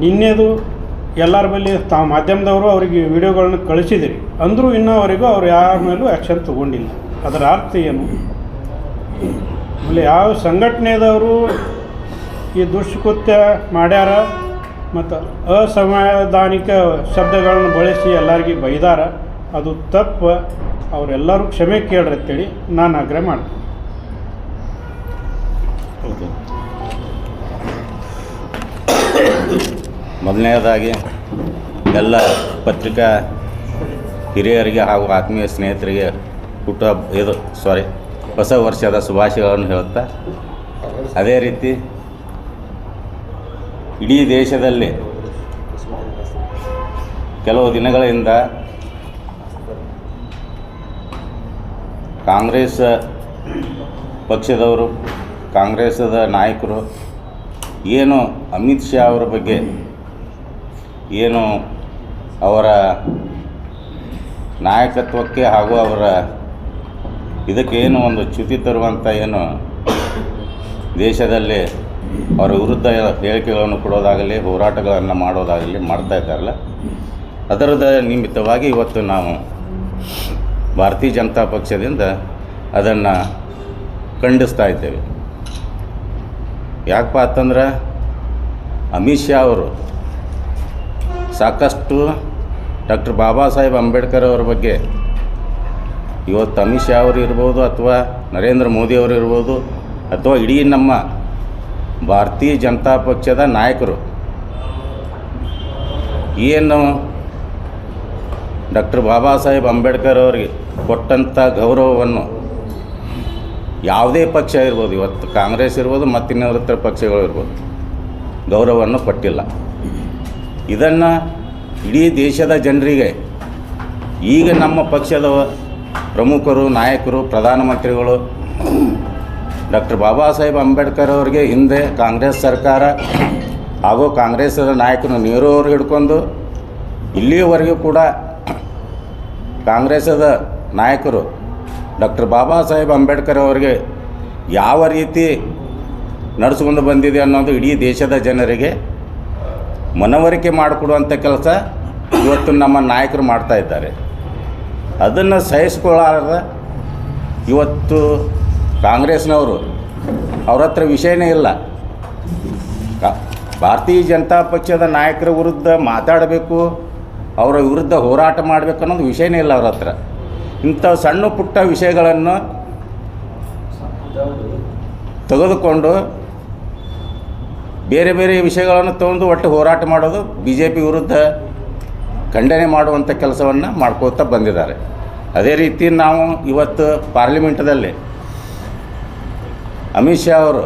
ನಿನ್ನೆದು ಎಲ್ಲರ ಬಳಿ ತಾವು ಮಾಧ್ಯಮದವರು ಅವರಿಗೆ ವಿಡಿಯೋಗಳನ್ನು ಕಳಿಸಿದಿರಿ. ಅಂದರೂ ಇನ್ನೂವರೆಗೂ ಅವ್ರು ಯಾರ ಮೇಲೂ ಆ್ಯಕ್ಷನ್ ತಗೊಂಡಿಲ್ಲ. ಅದರ ಅರ್ಥ ಏನು? ಆಮೇಲೆ ಯಾವ ಸಂಘಟನೆದವರು ಈ ದುಷ್ಕೃತ್ಯ ಮಾಡ್ಯಾರ ಮತ್ತು ಅಸಂವಿಧಾನಿಕ ಶಬ್ದಗಳನ್ನು ಬಳಸಿ ಎಲ್ಲರಿಗೆ ಬೈದಾರ, ಅದು ತಪ್ಪು. ಅವರೆಲ್ಲರೂ ಕ್ಷಮೆ ಕೇಳ್ರಿ ಅಂತೇಳಿ ನಾನು ಆಗ್ರಹ ಮಾಡ್ತೀನಿ. ಹೌದು. ಮೊದಲನೇದಾಗಿ, ಎಲ್ಲ ಪತ್ರಿಕಾ ಹಿರಿಯರಿಗೆ ಹಾಗೂ ಆತ್ಮೀಯ ಸ್ನೇಹಿತರಿಗೆ ಹುಟ್ಟು ಇದು ಸಾರಿ ಹೊಸ ವರ್ಷದ ಶುಭಾಶಯಗಳನ್ನು ಹೇಳುತ್ತಾ, ಅದೇ ರೀತಿ ಇಡೀ ದೇಶದಲ್ಲಿ ಕೆಲವು ದಿನಗಳಿಂದ ಕಾಂಗ್ರೆಸ್ ಪಕ್ಷದವರು ಕಾಂಗ್ರೆಸ್ಸದ ನಾಯಕರು, ಏನು ಅಮಿತ್ ಶಾ ಅವರ ಬಗ್ಗೆ ಏನು ಅವರ ನಾಯಕತ್ವಕ್ಕೆ ಹಾಗೂ ಅವರ ಇದಕ್ಕೆ ಏನು ಒಂದು ಚ್ಯುತಿ ತರುವಂಥ ಏನು ದೇಶದಲ್ಲಿ ಅವರ ವಿರುದ್ಧ ಹೇಳಿಕೆಗಳನ್ನು ಕೊಡೋದಾಗಲಿ, ಹೋರಾಟಗಳನ್ನು ಮಾಡೋದಾಗಲಿ ಮಾಡ್ತಾ ಇದ್ದಾರಲ್ಲ. ಅದರದ ನಿಮಿತ್ತವಾಗಿ ಇವತ್ತು ನಾವು ಭಾರತೀಯ ಜನತಾ ಪಕ್ಷದಿಂದ ಅದನ್ನು ಖಂಡಿಸ್ತಾ ಇದ್ದೇವೆ. ಯಾಕಪ್ಪ ಅಂತಂದ್ರೆ ಅಮಿತ್ ಶಾ ಅವರು ಸಾಕಷ್ಟು ಡಾಕ್ಟರ್ ಬಾಬಾ ಸಾಹೇಬ್ ಅಂಬೇಡ್ಕರ್ ಅವರ ಬಗ್ಗೆ ಇವತ್ತು ಅಮಿತ್ ಶಾ ಅವರು ಇರ್ಬೋದು ಅಥವಾ ನರೇಂದ್ರ ಮೋದಿ ಅವರು ಇರ್ಬೋದು ಅಥವಾ ಇಡೀ ನಮ್ಮ ಭಾರತೀಯ ಜನತಾ ಪಕ್ಷದ ನಾಯಕರು ಏನು ಡಾಕ್ಟರ್ ಬಾಬಾ ಸಾಹೇಬ್ ಅಂಬೇಡ್ಕರ್ ಅವರಿಗೆ ಕೊಟ್ಟಂಥ ಗೌರವವನ್ನು ಯಾವುದೇ ಪಕ್ಷ ಇರ್ಬೋದು, ಇವತ್ತು ಕಾಂಗ್ರೆಸ್ ಇರ್ಬೋದು ಮತ್ತು ಇನ್ನಿತರ ಪಕ್ಷಗಳು ಇರ್ಬೋದು, ಗೌರವವನ್ನು ಕೊಟ್ಟಿಲ್ಲ. ಇದನ್ನು ಇಡೀ ದೇಶದ ಜನರಿಗೆ, ಈಗ ನಮ್ಮ ಪಕ್ಷದ ಪ್ರಮುಖರು, ನಾಯಕರು, ಪ್ರಧಾನಮಂತ್ರಿಗಳು, ಡಾಕ್ಟರ್ ಬಾಬಾ ಸಾಹೇಬ್ ಅಂಬೇಡ್ಕರ್ ಅವರಿಗೆ ಹಿಂದೆ ಕಾಂಗ್ರೆಸ್ ಸರ್ಕಾರ ಹಾಗೂ ಕಾಂಗ್ರೆಸ್ ನಾಯಕರು ನೀರು ಅವರು ಹಿಡ್ಕೊಂಡು ಇಲ್ಲಿಯವರೆಗೂ ಕೂಡ ಕಾಂಗ್ರೆಸ್ಸದ ನಾಯಕರು ಡಾಕ್ಟರ್ ಬಾಬಾ ಸಾಹೇಬ್ ಅಂಬೇಡ್ಕರ್ ಅವರಿಗೆ ಯಾವ ರೀತಿ ನಡೆಸ್ಕೊಂಡು ಬಂದಿದೆ ಅನ್ನೋದು ಇಡೀ ದೇಶದ ಜನರಿಗೆ ಮನವರಿಕೆ ಮಾಡಿಕೊಡುವಂಥ ಕೆಲಸ ಇವತ್ತು ನಮ್ಮ ನಾಯಕರು ಮಾಡ್ತಾ ಇದ್ದಾರೆ. ಅದನ್ನು ಸಹಿಸ್ಕೊಳ್ಳಾರ್ದ ಇವತ್ತು ಕಾಂಗ್ರೆಸ್ನವರು, ಅವ್ರ ಹತ್ರ ವಿಷಯನೇ ಇಲ್ಲ. ಭಾರತೀಯ ಜನತಾ ಪಕ್ಷದ ನಾಯಕರ ವಿರುದ್ಧ ಮಾತಾಡಬೇಕು, ಅವರ ವಿರುದ್ಧ ಹೋರಾಟ ಮಾಡಬೇಕು ಅನ್ನೋದು ವಿಷಯನೇ ಇಲ್ಲ ಅವ್ರ ಹತ್ರ. ಇಂಥ ಸಣ್ಣ ಪುಟ್ಟ ವಿಷಯಗಳನ್ನು ತೆಗೆದುಕೊಂಡು ಬೇರೆ ಬೇರೆ ವಿಷಯಗಳನ್ನು ತಗೊಂಡು ಒಟ್ಟು ಹೋರಾಟ ಮಾಡೋದು ಬಿ ಜೆ ಪಿ ವಿರುದ್ಧ ಖಂಡನೆ ಮಾಡುವಂಥ ಕೆಲಸವನ್ನು ಮಾಡ್ಕೋತಾ ಬಂದಿದ್ದಾರೆ. ಅದೇ ರೀತಿ ನಾವು ಇವತ್ತು ಪಾರ್ಲಿಮೆಂಟದಲ್ಲಿ ಅಮಿತ್ ಶಾ ಅವರು,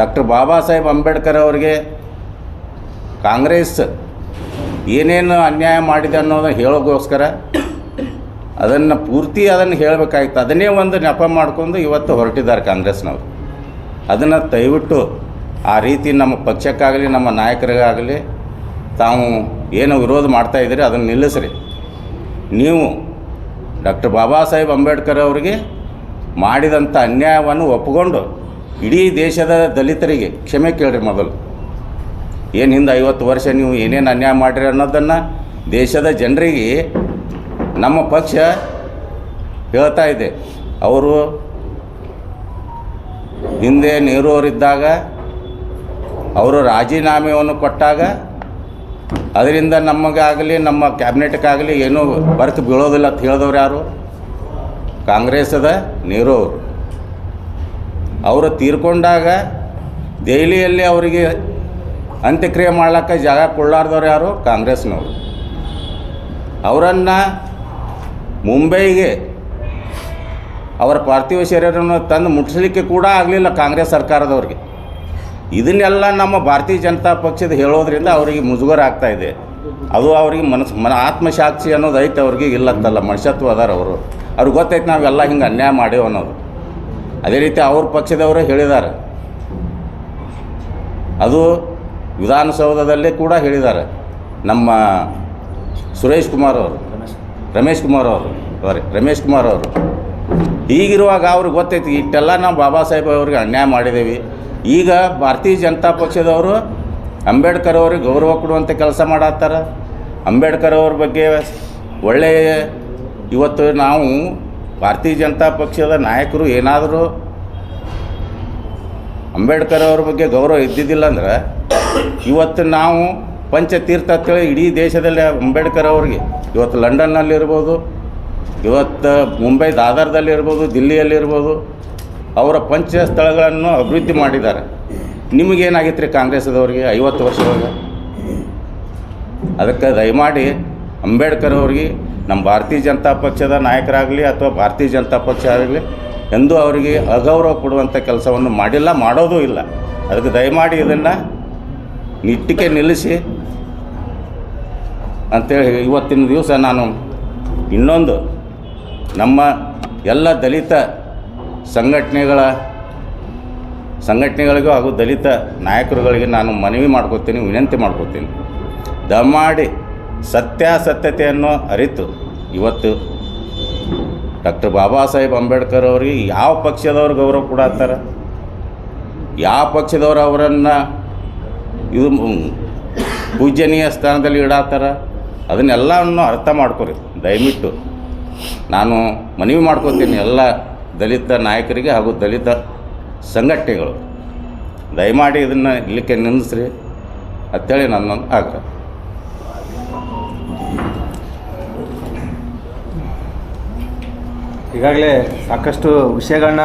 ಡಾಕ್ಟರ್ ಬಾಬಾ ಸಾಹೇಬ್ ಅಂಬೇಡ್ಕರ್ ಅವರಿಗೆ ಕಾಂಗ್ರೆಸ್ ಏನೇನು ಅನ್ಯಾಯ ಮಾಡಿದೆ ಅನ್ನೋದನ್ನು ಹೇಳೋಕ್ಕೋಸ್ಕರ ಅದನ್ನು ಪೂರ್ತಿ ಅದನ್ನು ಹೇಳಬೇಕಾಗಿತ್ತು ಅದನ್ನೇ ಒಂದು ನೆಪ ಮಾಡಿಕೊಂಡು ಇವತ್ತು ಹೊರಟಿದ್ದಾರೆ ಕಾಂಗ್ರೆಸ್ನವರು. ಅದನ್ನು ದಯವಿಟ್ಟು ಆ ರೀತಿ ನಮ್ಮ ಪಕ್ಷಕ್ಕಾಗಲಿ, ನಮ್ಮ ನಾಯಕರಿಗಾಗಲಿ ತಾವು ಏನು ವಿರೋಧ ಮಾಡ್ತಾ ಇದ್ದೀರಿ, ಅದನ್ನು ನಿಲ್ಲಿಸ್ರಿ. ನೀವು ಡಾಕ್ಟರ್ ಬಾಬಾ ಸಾಹೇಬ್ ಅಂಬೇಡ್ಕರ್ ಅವರಿಗೆ ಮಾಡಿದಂಥ ಅನ್ಯಾಯವನ್ನು ಒಪ್ಪಿಕೊಂಡು ಇಡೀ ದೇಶದ ದಲಿತರಿಗೆ, ಕ್ಷಮೆ ಕೇಳ್ರಿ ಮೊದಲು. ಏನು ಹಿಂದೆ ಐವತ್ತು ವರ್ಷ ನೀವು ಏನೇನು ಅನ್ಯಾಯ ಮಾಡಿರಿ ಅನ್ನೋದನ್ನು ದೇಶದ ಜನರಿಗೆ ನಮ್ಮ ಪಕ್ಷ ಹೇಳ್ತಾ ಇದೆ. ಅವರು ಹಿಂದೆ ನೆಹರು ಅವರಿದ್ದಾಗ ಅವರು ರಾಜೀನಾಮೆಯನ್ನು ಕೊಟ್ಟಾಗ ಅದರಿಂದ ನಮಗಾಗಲಿ, ನಮ್ಮ ಕ್ಯಾಬಿನೆಟ್ಗಾಗಲಿ ಏನೂ ಬರ್ತು ಬೀಳೋದಿಲ್ಲ ಅಂತ ಹೇಳಿದವ್ರು ಯಾರು? ಕಾಂಗ್ರೆಸ್ದ ನೆಹರು ಅವರು ಅವರು ತೀರ್ಕೊಂಡಾಗ ದೆಹಲಿಯಲ್ಲಿ ಅವರಿಗೆ ಅಂತ್ಯಕ್ರಿಯೆ ಮಾಡ್ಲಿಕ್ಕೆ ಜಾಗ ಕೊಡಲಾರ್ದವ್ರು ಯಾರು? ಕಾಂಗ್ರೆಸ್ನವರು. ಅವರನ್ನು ಮುಂಬೈಗೆ ಅವರ ಪಾರ್ಥಿವ ಶರೀರವನ್ನು ತಂದು ಮುಟ್ಟಿಸಲಿಕ್ಕೆ ಕೂಡ ಆಗಲಿಲ್ಲ ಕಾಂಗ್ರೆಸ್ ಸರ್ಕಾರದವ್ರಿಗೆ. ಇದನ್ನೆಲ್ಲ ನಮ್ಮ ಭಾರತೀಯ ಜನತಾ ಪಕ್ಷದ ಹೇಳೋದ್ರಿಂದ ಅವರಿಗೆ ಮುಜುಗರ ಆಗ್ತಾ ಇದೆ. ಅದು ಅವ್ರಿಗೆ ಮನಸ್ಸು, ಮನ, ಆತ್ಮಸಾಕ್ಷಿ ಅನ್ನೋದು ಐತೆ ಅವ್ರಿಗೆ ಇಲ್ಲತ್ತಲ್ಲ ಮನುಷ್ಯತ್ವ ಅದಾರ ಅವರು. ಅವ್ರಿಗೆ ಗೊತ್ತೈತೆ ನಾವೆಲ್ಲ ಹಿಂಗೆ ಅನ್ಯಾಯ ಮಾಡೇವು ಅನ್ನೋದು. ಅದೇ ರೀತಿ ಅವ್ರ ಪಕ್ಷದವರು ಹೇಳಿದ್ದಾರೆ. ಅದು ವಿಧಾನಸೌಧದಲ್ಲೇ ಕೂಡ ಹೇಳಿದ್ದಾರೆ. ನಮ್ಮ ಸುರೇಶ್ ಕುಮಾರ್ ಅವರು, ರಮೇಶ್ ಕುಮಾರ್ ಅವರು ಸಾರಿ ರಮೇಶ್ ಕುಮಾರ್ ಅವರು. ಹೀಗಿರುವಾಗ ಅವ್ರಿಗೆ ಗೊತ್ತೈತಿ, ಇಷ್ಟೆಲ್ಲ ನಾವು ಬಾಬಾ ಸಾಹೇಬ್ ಅವ್ರಿಗೆ ಅನ್ಯಾಯ ಮಾಡಿದ್ದೀವಿ ಈಗ ಭಾರತೀಯ ಜನತಾ ಪಕ್ಷದವರು ಅಂಬೇಡ್ಕರ್ ಅವ್ರಿಗೆ ಗೌರವ ಕೊಡುವಂಥ ಕೆಲಸ ಮಾಡತ್ತಾರ. ಅಂಬೇಡ್ಕರ್ ಅವ್ರ ಬಗ್ಗೆ ಒಳ್ಳೆಯ ಇವತ್ತು ನಾವು ಭಾರತೀಯ ಜನತಾ ಪಕ್ಷದ ನಾಯಕರು ಏನಾದರೂ ಅಂಬೇಡ್ಕರ್ ಅವ್ರ ಬಗ್ಗೆ ಗೌರವ ಇದ್ದಿದ್ದಿಲ್ಲ ಅಂದ್ರೆ ಇವತ್ತು ನಾವು ಪಂಚತೀರ್ಥ ಇಡೀ ದೇಶದಲ್ಲಿ ಅಂಬೇಡ್ಕರ್ ಅವ್ರಿಗೆ, ಇವತ್ತು ಲಂಡನ್ನಲ್ಲಿರ್ಬೋದು ಇವತ್ತು ಮುಂಬೈ ದಾದರ್ದಲ್ಲಿರ್ಬೋದು ದಿಲ್ಲಿಯಲ್ಲಿರ್ಬೋದು ಅವರ ಪಂಚ ಸ್ಥಳಗಳನ್ನು ಅಭಿವೃದ್ಧಿ ಮಾಡಿದ್ದಾರೆ. ನಿಮಗೇನಾಗಿತ್ತು ರೀ ಕಾಂಗ್ರೆಸ್ದವ್ರಿಗೆ ಐವತ್ತು ವರ್ಷದೊಳಗೆ ಅದಕ್ಕೆ ದಯಮಾಡಿ ಅಂಬೇಡ್ಕರ್ ಅವ್ರಿಗೆ, ನಮ್ಮ ಭಾರತೀಯ ಜನತಾ ಪಕ್ಷದ ನಾಯಕರಾಗಲಿ ಅಥವಾ ಭಾರತೀಯ ಜನತಾ ಪಕ್ಷ ಆಗಲಿ, ಎಂದು ಅವರಿಗೆ ಅಗೌರವ ಕೊಡುವಂಥ ಕೆಲಸವನ್ನು ಮಾಡಿಲ್ಲ, ಮಾಡೋದೂ ಇಲ್ಲ. ಅದಕ್ಕೆ ದಯಮಾಡಿ ಇದನ್ನು ನಿಟ್ಟಿಗೆ ನಿಲ್ಲಿಸಿ. ಅಂತೇಳಿ ಇವತ್ತಿನ ದಿವಸ ನಾನು ಇನ್ನೊಂದು ನಮ್ಮ ಎಲ್ಲ ದಲಿತ ಸಂಘಟನೆಗಳ, ಸಂಘಟನೆಗಳಿಗೂ ಹಾಗೂ ದಲಿತ ನಾಯಕರುಗಳಿಗೆ ನಾನು ಮನವಿ ಮಾಡ್ಕೋತೀನಿ, ವಿನಂತಿ ಮಾಡ್ಕೋತೀನಿ. ದಮ್ಮಾಡಿ ಸತ್ಯಾಸತ್ಯತೆಯನ್ನು ಅರಿತು ಇವತ್ತು ಡಾಕ್ಟರ್ ಬಾಬಾ ಸಾಹೇಬ್ ಅಂಬೇಡ್ಕರ್ ಅವರಿಗೆ ಯಾವ ಪಕ್ಷದವ್ರು ಗೌರವ ಕೊಡತ್ತಾರ ಯಾವ ಪಕ್ಷದವ್ರು ಅವರನ್ನು ಇದು ಪೂಜನೀಯ ಸ್ಥಾನದಲ್ಲಿ ಇಡಾತಾರ ಅದನ್ನೆಲ್ಲವನ್ನು ಅರ್ಥ ಮಾಡ್ಕೊರಿ. ದಯವಿಟ್ಟು ನಾನು ಮನವಿ ಮಾಡ್ಕೋತೀನಿ ಎಲ್ಲ ದಲಿತ ನಾಯಕರಿಗೆ ಹಾಗೂ ದಲಿತ ಸಂಘಟನೆಗಳು. ದಯಮಾಡಿ ಇದನ್ನು ಇಲ್ಲಿಕ್ಕೆ ನಿಲ್ಲಿಸ್ರಿ ಅಂತೇಳಿ ನನ್ನ ಆಗ್ರಹ. ಈಗಾಗಲೇ ಸಾಕಷ್ಟು ವಿಷಯಗಳನ್ನ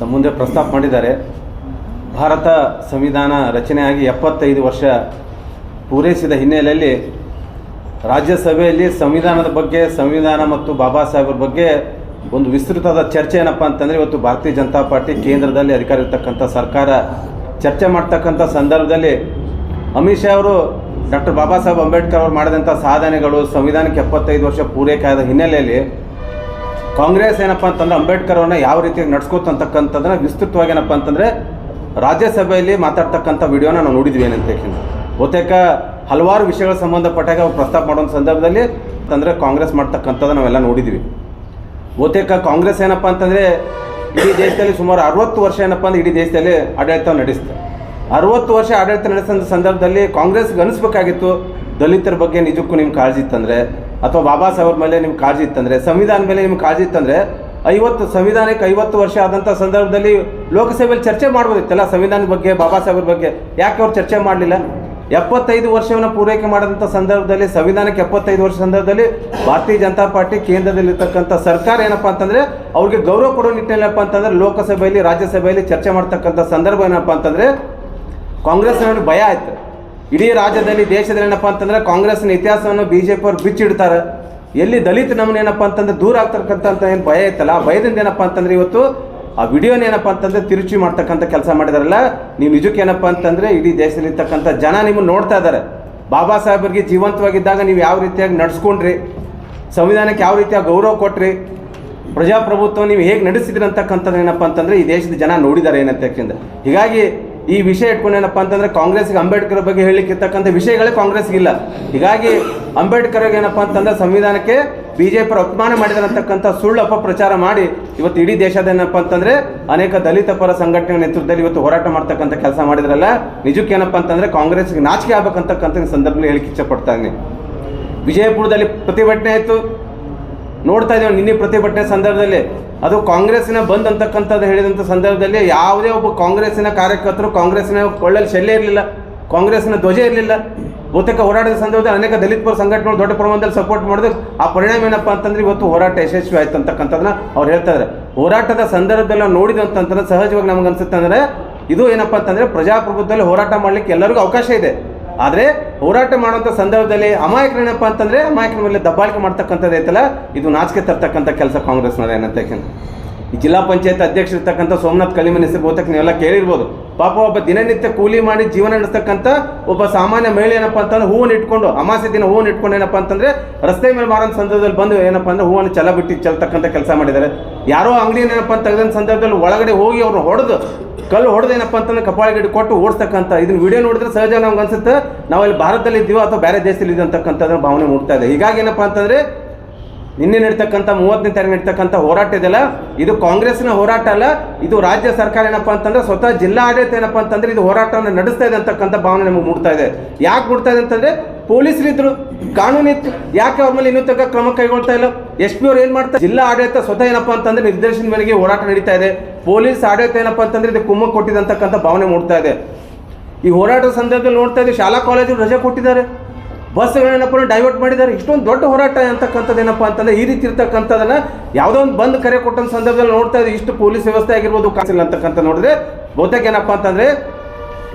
ತಮ್ಮ ಮುಂದೆ ಪ್ರಸ್ತಾಪ ಮಾಡಿದ್ದಾರೆ. ಭಾರತ ಸಂವಿಧಾನ ರಚನೆಯಾಗಿ ಎಪ್ಪತ್ತೈದು ವರ್ಷ ಪೂರೈಸಿದ ಹಿನ್ನೆಲೆಯಲ್ಲಿ ರಾಜ್ಯಸಭೆಯಲ್ಲಿ ಸಂವಿಧಾನದ ಬಗ್ಗೆ, ಸಂವಿಧಾನ ಮತ್ತು ಬಾಬಾ ಸಾಹೇಬರ ಬಗ್ಗೆ ಒಂದು ವಿಸ್ತೃತವಾದ ಚರ್ಚೆ ಏನಪ್ಪ ಅಂತಂದರೆ ಇವತ್ತು ಭಾರತೀಯ ಜನತಾ ಪಾರ್ಟಿ ಕೇಂದ್ರದಲ್ಲಿ ಅಧಿಕಾರ ಇರ್ತಕ್ಕಂಥ ಸರ್ಕಾರ ಚರ್ಚೆ ಮಾಡ್ತಕ್ಕಂಥ ಸಂದರ್ಭದಲ್ಲಿ ಅಮಿತ್ ಶಾ ಅವರು ಡಾಕ್ಟರ್ ಬಾಬಾ ಸಾಹೇಬ್ ಅಂಬೇಡ್ಕರ್ ಅವರು ಮಾಡಿದಂಥ ಸಾಧನೆಗಳು, ಸಂವಿಧಾನಕ್ಕೆ ಎಪ್ಪತ್ತೈದು ವರ್ಷ ಪೂರೈಕೆ ಆದ ಹಿನ್ನೆಲೆಯಲ್ಲಿ ಕಾಂಗ್ರೆಸ್ ಏನಪ್ಪ ಅಂತಂದ್ರೆ ಅಂಬೇಡ್ಕರ್ ಅವ್ರನ್ನ ಯಾವ ರೀತಿ ನಡ್ಸ್ಕೊತಂತಕ್ಕಂಥದ್ದನ್ನ ವಿಸ್ತೃತವಾಗಿ ಏನಪ್ಪ ಅಂತಂದರೆ ರಾಜ್ಯಸಭೆಯಲ್ಲಿ ಮಾತಾಡ್ತಕ್ಕಂಥ ವಿಡಿಯೋನ ನಾವು ನೋಡಿದ್ವಿ ಏನಂತ ಬಹುತೇಕ ಹಲವಾರು ವಿಷಯಗಳ ಸಂಬಂಧಪಟ್ಟಾಗ ಅವ್ರು ಪ್ರಸ್ತಾಪ ಮಾಡೋ ಸಂದರ್ಭದಲ್ಲಿ ಅಂತಂದರೆ ಕಾಂಗ್ರೆಸ್ ಮಾಡ್ತಕ್ಕಂಥದ್ದು ನಾವೆಲ್ಲ ನೋಡಿದ್ದೀವಿ ಬಹುತೇಕ ಕಾಂಗ್ರೆಸ್ ಏನಪ್ಪ ಅಂತಂದರೆ ಇಡೀ ದೇಶದಲ್ಲಿ ಸುಮಾರು ಅರವತ್ತು ವರ್ಷ ಏನಪ್ಪ ಅಂದ್ರೆ ಇಡೀ ದೇಶದಲ್ಲಿ ಆಡಳಿತ ನಡೆಸ್ತು. ಅರವತ್ತು ವರ್ಷ ಆಡಳಿತ ನಡೆಸಿದ ಸಂದರ್ಭದಲ್ಲಿ ಕಾಂಗ್ರೆಸ್ಗೆ ಅನಿಸ್ಬೇಕಾಗಿತ್ತು ದಲಿತರ ಬಗ್ಗೆ ನಿಜಕ್ಕೂ ನಿಮ್ಗೆ ಕಾಳಜಿ ಇತ್ತಂದರೆ, ಅಥವಾ ಬಾಬಾ ಸಾಹೇಬ್ರ ಮೇಲೆ ನಿಮ್ಗೆ ಕಾಳಜಿ ಇತ್ತಂದರೆ ಸಂವಿಧಾನ ಮೇಲೆ ನಿಮ್ಗೆ ಕಾಳಜಿ ಇತ್ತಂದರೆ, ಐವತ್ತು ಸಂವಿಧಾನಕ್ಕೆ ಐವತ್ತು ವರ್ಷ ಆದಂಥ ಸಂದರ್ಭದಲ್ಲಿ ಲೋಕಸಭೆಯಲ್ಲಿ ಚರ್ಚೆ ಮಾಡ್ಬೋದಿತ್ತಲ್ಲ ಸಂವಿಧಾನದ ಬಗ್ಗೆ, ಬಾಬಾ ಸಾಹೇಬ್ರ ಬಗ್ಗೆ, ಯಾಕೆ ಅವ್ರು ಚರ್ಚೆ ಮಾಡಲಿಲ್ಲ? ಎಪ್ಪತ್ತೈದು ವರ್ಷವನ್ನು ಪೂರೈಕೆ ಮಾಡಿದಂಥ ಸಂದರ್ಭದಲ್ಲಿ, ಸಂವಿಧಾನಕ್ಕೆ ಎಪ್ಪತ್ತೈದು ವರ್ಷ ಸಂದರ್ಭದಲ್ಲಿ ಭಾರತೀಯ ಜನತಾ ಪಾರ್ಟಿ ಕೇಂದ್ರದಲ್ಲಿರ್ತಕ್ಕಂಥ ಸರ್ಕಾರ ಏನಪ್ಪ ಅಂತಂದರೆ ಅವ್ರಿಗೆ ಗೌರವ ಕೊಡೋ ನಿಟ್ಟಿನಲ್ಲಿ ಏನಪ್ಪ ಅಂತಂದರೆ ಲೋಕಸಭೆಯಲ್ಲಿ, ರಾಜ್ಯಸಭೆಯಲ್ಲಿ ಚರ್ಚೆ ಮಾಡ್ತಕ್ಕಂಥ ಸಂದರ್ಭ ಏನಪ್ಪ ಅಂತಂದರೆ ಕಾಂಗ್ರೆಸ್ನವ್ರಿಗೆ ಭಯ ಆಯ್ತು. ಇಡೀ ರಾಜ್ಯದಲ್ಲಿ, ದೇಶದಲ್ಲಿ ಏನಪ್ಪ ಅಂತಂದ್ರೆ ಕಾಂಗ್ರೆಸ್ನ ಇತಿಹಾಸವನ್ನು ಬಿ ಜೆ ಪಿಯವ್ರು ಬಿಚ್ಚಿಡ್ತಾರೆ. ಎಲ್ಲಿ ದಲಿತ ನಮ್ಮನ್ನೇನಪ್ಪ ಅಂತಂದ್ರೆ ದೂರ ಆಗ್ತಕ್ಕಂಥ ಏನು ಭಯ ಇತ್ತಲ್ಲ? ಆ ಭಯದಿಂದ ಏನಪ್ಪ ಅಂತಂದ್ರೆ ಇವತ್ತು ಆ ವಿಡಿಯೋನ ಏನಪ್ಪ ಅಂತಂದ್ರೆ ತಿರುಚಿ ಮಾಡ್ತಕ್ಕಂಥ ಕೆಲಸ ಮಾಡಿದಾರಲ್ಲ, ನೀವು ನಿಜಕ್ಕೆ ಏನಪ್ಪ ಅಂತಂದ್ರೆ ಇಡೀ ದೇಶದಲ್ಲಿ ಇರ್ತಕ್ಕಂಥ ಜನ ನಿಮ್ಮನ್ನು ನೋಡ್ತಾ ಇದ್ದಾರೆ ಬಾಬಾ ಸಾಹೇಬರಿಗೆ ಜೀವಂತವಾಗಿದ್ದಾಗ ನೀವು ಯಾವ ರೀತಿಯಾಗಿ ನಡ್ಸ್ಕೊಂಡ್ರಿ, ಸಂವಿಧಾನಕ್ಕೆ ಯಾವ ರೀತಿಯಾಗಿ ಗೌರವ ಕೊಟ್ರಿ, ಪ್ರಜಾಪ್ರಭುತ್ವ ನೀವು ಹೇಗೆ ನಡೆಸಿದ್ರಿ ಅಂತಕ್ಕಂಥದ್ದು ಏನಪ್ಪ ಅಂತಂದ್ರೆ ಈ ದೇಶದ ಜನ ನೋಡಿದ್ದಾರೆ ಏನಂತ ಹೀಗಾಗಿ ಈ ವಿಷಯ ಇಟ್ಕೊಂಡು ಏನಪ್ಪ ಅಂತಂದ್ರೆ ಕಾಂಗ್ರೆಸ್ಗೆ ಅಂಬೇಡ್ಕರ್ ಬಗ್ಗೆ ಹೇಳಲಿಕ್ಕೆ ಇರ್ತಕ್ಕಂಥ ವಿಷಯಗಳೇ ಕಾಂಗ್ರೆಸ್ಗಿಲ್ಲ ಹೀಗಾಗಿ ಅಂಬೇಡ್ಕರ್ ಏನಪ್ಪ ಅಂತಂದ್ರೆ ಸಂವಿಧಾನಕ್ಕೆ ಬಿ ಜೆ ಪಿ ಅಪಮಾನ ಮಾಡಿದ ಅಂತಕ್ಕಂಥ ಸುಳ್ಳು ಅಪಪ್ರಚಾರ ಮಾಡಿ ಇವತ್ತು ಇಡೀ ದೇಶದ ಏನಪ್ಪ ಅಂತಂದ್ರೆ ಅನೇಕ ದಲಿತ ಪರ ಸಂಘಟನೆಗಳ ನೇತೃತ್ವದಲ್ಲಿ ಇವತ್ತು ಹೋರಾಟ ಮಾಡ್ತಕ್ಕಂಥ ಕೆಲಸ ಮಾಡಿದ್ರಲ್ಲ, ನಿಜಕ್ಕೆ ಏನಪ್ಪ ಅಂತಂದ್ರೆ ಕಾಂಗ್ರೆಸ್ಗೆ ನಾಚಿಕೆ ಆಗ್ಬೇಕಂತಕ್ಕಂಥ ಸಂದರ್ಭದಲ್ಲಿ ಇಚ್ಛಪಡ್ತಾ ಇದ್ದೀನಿ. ವಿಜಯಪುರದಲ್ಲಿ ಪ್ರತಿಭಟನೆ ಆಯಿತು. ನೋಡ್ತಾ ಇದ್ದೀವಿ, ನಿನ್ನೆ ಪ್ರತಿಭಟನೆ ಸಂದರ್ಭದಲ್ಲಿ ಅದು ಕಾಂಗ್ರೆಸ್ಸಿನ ಬಂದ್ ಅಂತಕ್ಕಂಥದ್ದು ಹೇಳಿದಂಥ ಸಂದರ್ಭದಲ್ಲಿ ಯಾವುದೇ ಒಬ್ಬ ಕಾಂಗ್ರೆಸ್ಸಿನ ಕಾರ್ಯಕರ್ತರು ಕಾಂಗ್ರೆಸ್ಸಿನ ಕೊಳ್ಳಲ್ಲಿ ಶಲ್ಯ ಇರಲಿಲ್ಲ, ಕಾಂಗ್ರೆಸ್ಸಿನ ಧ್ವಜ ಇರಲಿಲ್ಲ. ಬಹುತೇಕ ಹೋರಾಟದ ಸಂದರ್ಭದಲ್ಲಿ ಅನೇಕ ದಲಿತ ಪರ ಸಂಘಟನೆಗಳು ದೊಡ್ಡ ಪ್ರಮಾಣದಲ್ಲಿ ಸಪೋರ್ಟ್ ಮಾಡಿದ್ರು. ಆ ಪರಿಣಾಮ ಏನಪ್ಪ ಅಂತಂದ್ರೆ ಇವತ್ತು ಹೋರಾಟ ಯಶಸ್ವಿ ಆಯ್ತು ಅಂತಕ್ಕಂಥದ್ದನ್ನ ಅವ್ರು ಹೇಳ್ತಾ ಇದ್ದಾರೆ ಹೋರಾಟದ ಸಂದರ್ಭದಲ್ಲಿ ನಾವು ನೋಡಿದಂತಂದ್ರೆ ಸಹಜವಾಗಿ ನಮ್ಗೆ ಅನ್ಸುತ್ತೆ ಅಂದರೆ ಇದು ಏನಪ್ಪ ಅಂತಂದ್ರೆ ಪ್ರಜಾಪ್ರಭುತ್ವದಲ್ಲಿ ಹೋರಾಟ ಮಾಡ್ಲಿಕ್ಕೆ ಎಲ್ಲರಿಗೂ ಅವಕಾಶ ಇದೆ. ಆದರೆ ಹೋರಾಟ ಮಾಡುವಂಥ ಸಂದರ್ಭದಲ್ಲಿ ಅಮಾಯಕರೇನಪ್ಪ ಅಂತಂದರೆ ಅಮಾಯಕರ ಮೇಲೆ ದಬ್ಬಾಳಿಕೆ ಮಾಡ್ತಕ್ಕಂಥದ್ದು ಐತಲ್ಲ? ಇದು ನಾಚಿಕೆ ತರ್ತಕ್ಕಂಥ ಕೆಲಸ ಕಾಂಗ್ರೆಸ್ನವ್ರು ಏನಂತ ಯಾಕೆಂದ್ರೆ ಈ ಜಿಲ್ಲಾ ಪಂಚಾಯತ್ ಅಧ್ಯಕ್ಷ ಇರ್ತಕ್ಕಂಥ ಸೋಮನಾಥ್ ಕಲಿಮನ್ ಹೆಸರು ಬಹುತೇಕ ನೀವೆಲ್ಲ ಕೇಳಿರ್ಬೋದು. ಪಾಪ ಒಬ್ಬ ದಿನನಿತ್ಯ ಕೂಲಿ ಮಾಡಿ ಜೀವನ ನಡೆಸ್ತಕ್ಕಂಥ ಒಬ್ಬ ಸಾಮಾನ್ಯ ಮಹಿಳೆ ಏನಪ್ಪ ಅಂತಂದ್ರೆ ಹೂವನ್ನು ಇಟ್ಕೊಂಡು, ಅಮಾಸೆ ದಿನ ಹೂವನ್ನು ಇಟ್ಕೊಂಡು ಏನಪ್ಪ ಅಂತಂದ್ರೆ ರಸ್ತೆ ಮೇಲೆ ಮಾರೋ ಸಂದರ್ಭದಲ್ಲಿ ಬಂದು ಏನಪ್ಪ ಅಂದ್ರೆ ಹೂವನ್ನು ಚಲ ಬಿಟ್ಟು ಚೆಲ್ತಕ್ಕಂಥ ಕೆಲಸ ಮಾಡಿದ್ದಾರೆ. ಯಾರೋ ಅಂಗಡಿಯನ್ನು ಏನಪ್ಪ ಅಂತ ತೆಗೆದ ಸಂದರ್ಭದಲ್ಲಿ ಒಳಗಡೆ ಹೋಗಿ ಅವ್ರನ್ನ ಹೊಡೆದು ಕಲ್ಲು ಹೊಡೆದ ಏನಪ್ಪ ಅಂತಂದ್ರೆ ಕಪಾಳಿಗಡಿ ಕೊಟ್ಟು ಓಡಿಸ್ತಕ್ಕಂಥ ಇದನ್ನ ವಿಡಿಯೋ ನೋಡಿದ್ರೆ ಸಹಜ ನಮ್ಗೆ ಅನ್ಸುತ್ತೆ. ನಾವು ಇಲ್ಲಿ ಭಾರತದಲ್ಲಿ ಇದ್ದೀವೋ ಅಥವಾ ಬೇರೆ ದೇಶದಲ್ಲಿ ಅಂತಕ್ಕಂಥದ್ದು ಭಾವನೆ ಮೂಡ್ತಾ ಇದೆ. ಹೀಗಾಗಿ ಏನಪ್ಪ ಅಂತಂದ್ರೆ ನಿನ್ನೆ ನಡೀತಕ್ಕಂಥ, ಮೂವತ್ತನೇ ತಾರೀಕು ನಡೀತಕ್ಕಂಥ ಹೋರಾಟ ಇದೆಯಲ್ಲ, ಇದು ಕಾಂಗ್ರೆಸ್ನ ಹೋರಾಟ ಅಲ್ಲ, ಇದು ರಾಜ್ಯ ಸರ್ಕಾರ ಏನಪ್ಪ ಅಂತಂದ್ರೆ ಸ್ವತಃ ಜಿಲ್ಲಾ ಆಡಳಿತ ಏನಪ್ಪ ಅಂತಂದ್ರೆ ಇದು ಹೋರಾಟವನ್ನು ನಡೆಸ್ತಾ ಇದೆ ಅಂತಕ್ಕಂಥ ಭಾವನೆ ನಮಗೆ ಮೂಡ್ತಾ ಇದೆ. ಯಾಕೆ ಮೂಡ್ತಾ ಇದೆ ಅಂತಂದ್ರೆ ಪೊಲೀಸರಿದ್ರು ಕಾನೂನು ಇತ್ತು. ಯಾಕೆ ಅವ್ರ ಮೇಲೆ ಇನ್ನೂ ತನಕ ಕ್ರಮ ಕೈಗೊಳ್ತಾ ಇಲ್ಲ? ಎಸ್ ಪಿ ಅವ್ರು ಏನು ಮಾಡ್ತಾರೆ ಜಿಲ್ಲಾ ಆಡಳಿತ ಸ್ವತಃ ಏನಪ್ಪ ಅಂತಂದ್ರೆ ನಿರ್ದೇಶನ ಮೇರೆಗೆ ಹೋರಾಟ ನಡೀತಾ ಇದೆ. ಪೊಲೀಸ್ ಆಡಳಿತ ಏನಪ್ಪ ಅಂತಂದ್ರೆ ಇದು ಕುಮ್ಮ ಕೊಟ್ಟಿದಂತಕ್ಕಂಥ ಭಾವನೆ ಮೂಡ್ತಾ ಇದೆ. ಈ ಹೋರಾಟದ ಸಂದರ್ಭದಲ್ಲಿ ನೋಡ್ತಾ ಇದ್ದೀವಿ, ಶಾಲಾ ಕಾಲೇಜು ರಜೆ ಕೊಟ್ಟಿದ್ದಾರೆ. ಬಸ್ಗಳೇನಪ್ಪ ಡೈವರ್ಟ್ ಮಾಡಿದ್ದಾರೆ? ಇಷ್ಟೊಂದು ದೊಡ್ಡ ಹೋರಾಟ ಅಂತಕ್ಕಂಥದ್ದು ಏನಪ್ಪ ಅಂತಂದ್ರೆ ಈ ರೀತಿ ಇರ್ತಕ್ಕಂಥದನ್ನ ಯಾವುದೋ ಒಂದು ಬಂದ್ ಕರೆ ಕೊಟ್ಟಂತ ಸಂದರ್ಭದಲ್ಲಿ ನೋಡ್ತಾ ಇದ್ದೀವಿ ಇಷ್ಟು ಪೊಲೀಸ್ ವ್ಯವಸ್ಥೆ ಆಗಿರ್ಬೋದು ಕಾಸಿಲ್ಲ ಅಂತಕ್ಕಂಥ ನೋಡಿದ್ರೆ ಬಹುತೇಕ ಏನಪ್ಪ ಅಂತಂದ್ರೆ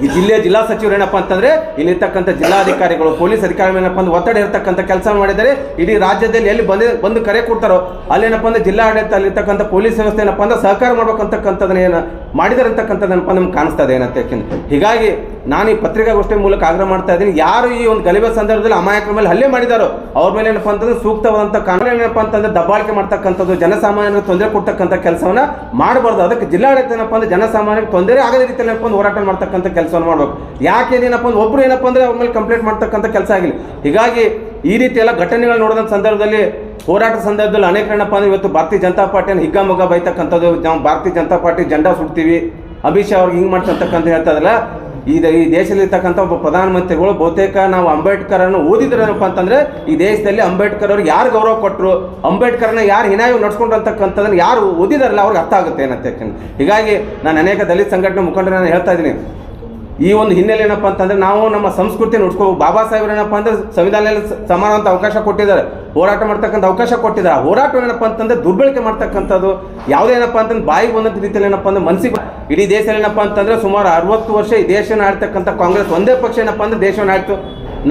ಈ ಜಿಲ್ಲೆಯ ಜಿಲ್ಲಾ ಸಚಿವರು ಏನಪ್ಪ ಅಂತಂದ್ರೆ, ಇಲ್ಲಿರ್ತಕ್ಕಂಥ ಜಿಲ್ಲಾಧಿಕಾರಿಗಳು, ಪೊಲೀಸ್ ಅಧಿಕಾರಿಗಳು ಏನಪ್ಪ ಅಂದ್ರೆ ಒತ್ತಡ ಇರತಕ್ಕಂಥ ಕೆಲಸ ಮಾಡಿದ್ದಾರೆ. ಇಡೀ ರಾಜ್ಯದಲ್ಲಿ ಎಲ್ಲಿ ಬಂದ, ಬಂದು ಕರೆ ಕೊಡ್ತಾರೋ ಅಲ್ಲೇನಪ್ಪ ಅಂದ್ರೆ ಜಿಲ್ಲಾ ಆಡಳಿತ ಅಲ್ಲಿರ್ತಕ್ಕಂಥ ಪೊಲೀಸ್ ವ್ಯವಸ್ಥೆ ಏನಪ್ಪ ಅಂದ್ರೆ ಸಹಕಾರ ಮಾಡ್ಬೇಕಂತಕ್ಕಂಥದ್ದನ್ನ ಏನು ಮಾಡಿದಾರಂತಕ್ಕಂಥದ್ದನ್ನಪ್ಪ ನಮ್ಗೆ ಕಾಣಿಸ್ತಾ ಇದೆ ಏನಂತ ಯಾಕೆಂದ್ರೆ ಹೀಗಾಗಿ ನಾನು ಈ ಪತ್ರಿಕಾಗೋಷ್ಠಿ ಮೂಲಕ ಆಗ್ರಹ ಮಾಡ್ತಾ ಇದ್ದೀನಿ. ಯಾರು ಈ ಒಂದು ಗಲಭೆ ಸಂದರ್ಭದಲ್ಲಿ ಅಮಾಯಕರ ಮೇಲೆ ಹಲ್ಲೆ ಮಾಡಿದಾರೋ, ಅವ್ರ ಮೇಲೆ ಏನಪ್ಪ ಅಂತಂದ್ರೆ ಸೂಕ್ತವಾದಂಥ ಕಾನೂನು ಏನಪ್ಪ ಅಂತಂದ್ರೆ ದಬ್ಬಾಳಿಕೆ ಮಾಡ್ತಕ್ಕಂಥದ್ದು, ಜನಸಾಮಾನ್ಯರಿಗೆ ತೊಂದರೆ ಕೊಡ್ತಕ್ಕಂಥ ಕೆಲಸವನ್ನ ಮಾಡಬಾರ್ದು. ಅದಕ್ಕೆ ಜಿಲ್ಲಾಡಳಿತ ಏನಪ್ಪ ಅಂದ್ರೆ ಜನಸಾಮಾನ್ಯರಿಗೆ ತೊಂದರೆ ಆಗದ ರೀತಿಯಲ್ಲಿ ಏನಪ್ಪ ಒಂದು ಹೋರಾಟ ಮಾಡ್ತಕ್ಕಂಥ ಕೆಲಸವನ್ನು ಮಾಡಬೇಕು. ಯಾಕೆ ಏನಪ್ಪ ಅಂದ್ರೆ ಒಬ್ರು ಏನಪ್ಪ ಅಂದ್ರೆ ಅವ್ರ ಮೇಲೆ ಕಂಪ್ಲೇಂಟ್ ಮಾಡ್ತಕ್ಕಂಥ ಕೆಲಸ ಆಗಿಲ್ಲ. ಹೀಗಾಗಿ ಈ ರೀತಿ ಎಲ್ಲ ಘಟನೆಗಳು ನೋಡಿದ ಸಂದರ್ಭದಲ್ಲಿ ಹೋರಾಟ ಸಂದರ್ಭದಲ್ಲಿ ಅನೇಕ ಏನಪ್ಪ ಅಂದ್ರೆ ಇವತ್ತು ಭಾರತೀಯ ಜನತಾ ಪಾರ್ಟಿಯನ್ನು ಮಗ ಬೈತಕ್ಕಂಥದ್ದು. ನಾವು ಭಾರತೀಯ ಜನತಾ ಪಾರ್ಟಿ ಜಂಡ ಸುಡ್ತೀವಿ. ಅಮಿತ್ ಶಾ ಅವ್ರಿಗೆ ಹಿಂಗೆ ಮಾಡ್ತಕ್ಕಂಥ ಹೇಳ್ತದಲ್ಲ ಈ ಈ ದೇಶದಲ್ಲಿರ್ತಕ್ಕಂಥ ಒಬ್ಬ ಪ್ರಧಾನಮಂತ್ರಿಗಳು ಬಹುತೇಕ ನಾವು ಅಂಬೇಡ್ಕರನ್ನು ಓದಿದ್ರೇನಪ್ಪ ಅಂತಂದ್ರೆ ಈ ದೇಶದಲ್ಲಿ ಅಂಬೇಡ್ಕರ್ ಅವ್ರಿಗೆ ಯಾರು ಗೌರವ ಕೊಟ್ಟರು ಅಂಬೇಡ್ಕರ್ನ ಯಾರು ಹಿನಾಯು ನಡ್ಸ್ಕೊಂಡ್ರು ಅಂತಕ್ಕಂಥದ್ದನ್ನು ಯಾರು ಓದಿದಾರಲ್ಲ ಅವ್ರಿಗೆ ಅರ್ಥ ಆಗುತ್ತೆ ಏನಂತ ಹೀಗಾಗಿ ನಾನು ಅನೇಕ ದಲಿತ ಸಂಘಟನೆ ಮುಖಂಡರನ್ನು ಹೇಳ್ತಾ ಇದ್ದೀನಿ. ಈ ಒಂದು ಹಿನ್ನೆಲೆ ಏನಪ್ಪ ಅಂತಂದ್ರೆ ನಾವು ನಮ್ಮ ಸಂಸ್ಕೃತಿ ನೋಡ್ಕೋಬೇಕು ಬಾಬಾ ಸಾಹೇಬ್ರ ಏನಪ್ಪ ಅಂದ್ರೆ ಸಂವಿಧಾನದಲ್ಲಿ ಸಮಾನ ಅಂತ ಅವಕಾಶ ಕೊಟ್ಟಿದ್ದಾರೆ. ಹೋರಾಟ ಮಾಡ್ತಕ್ಕಂಥ ಅವಕಾಶ ಕೊಟ್ಟಿದ್ದಾರೆ. ಹೋರಾಟ ಏನಪ್ಪ ಅಂತಂದ್ರೆ ದುರ್ಬಳಕೆ ಮಾಡ್ತಕ್ಕಂಥದ್ದು. ಯಾವುದೇ ಏನಪ್ಪ ಅಂತಂದ್ರೆ ಬಾಯಿಗೆ ಬಂದಂಥ ರೀತಿಯಲ್ಲಿ ಏನಪ್ಪ ಅಂದ್ರೆ ಮನಸ್ಸಿಗೆ ಇಡೀ ದೇಶ ಏನಪ್ಪ ಅಂತಂದ್ರೆ ಸುಮಾರು ಅರವತ್ತು ವರ್ಷ ಈ ದೇಶನ ಆಡ್ತಕ್ಕಂಥ ಕಾಂಗ್ರೆಸ್ ಒಂದೇ ಪಕ್ಷ ಏನಪ್ಪ ಅಂದ್ರೆ ದೇಶವನ್ನು ಆಳ್ತು.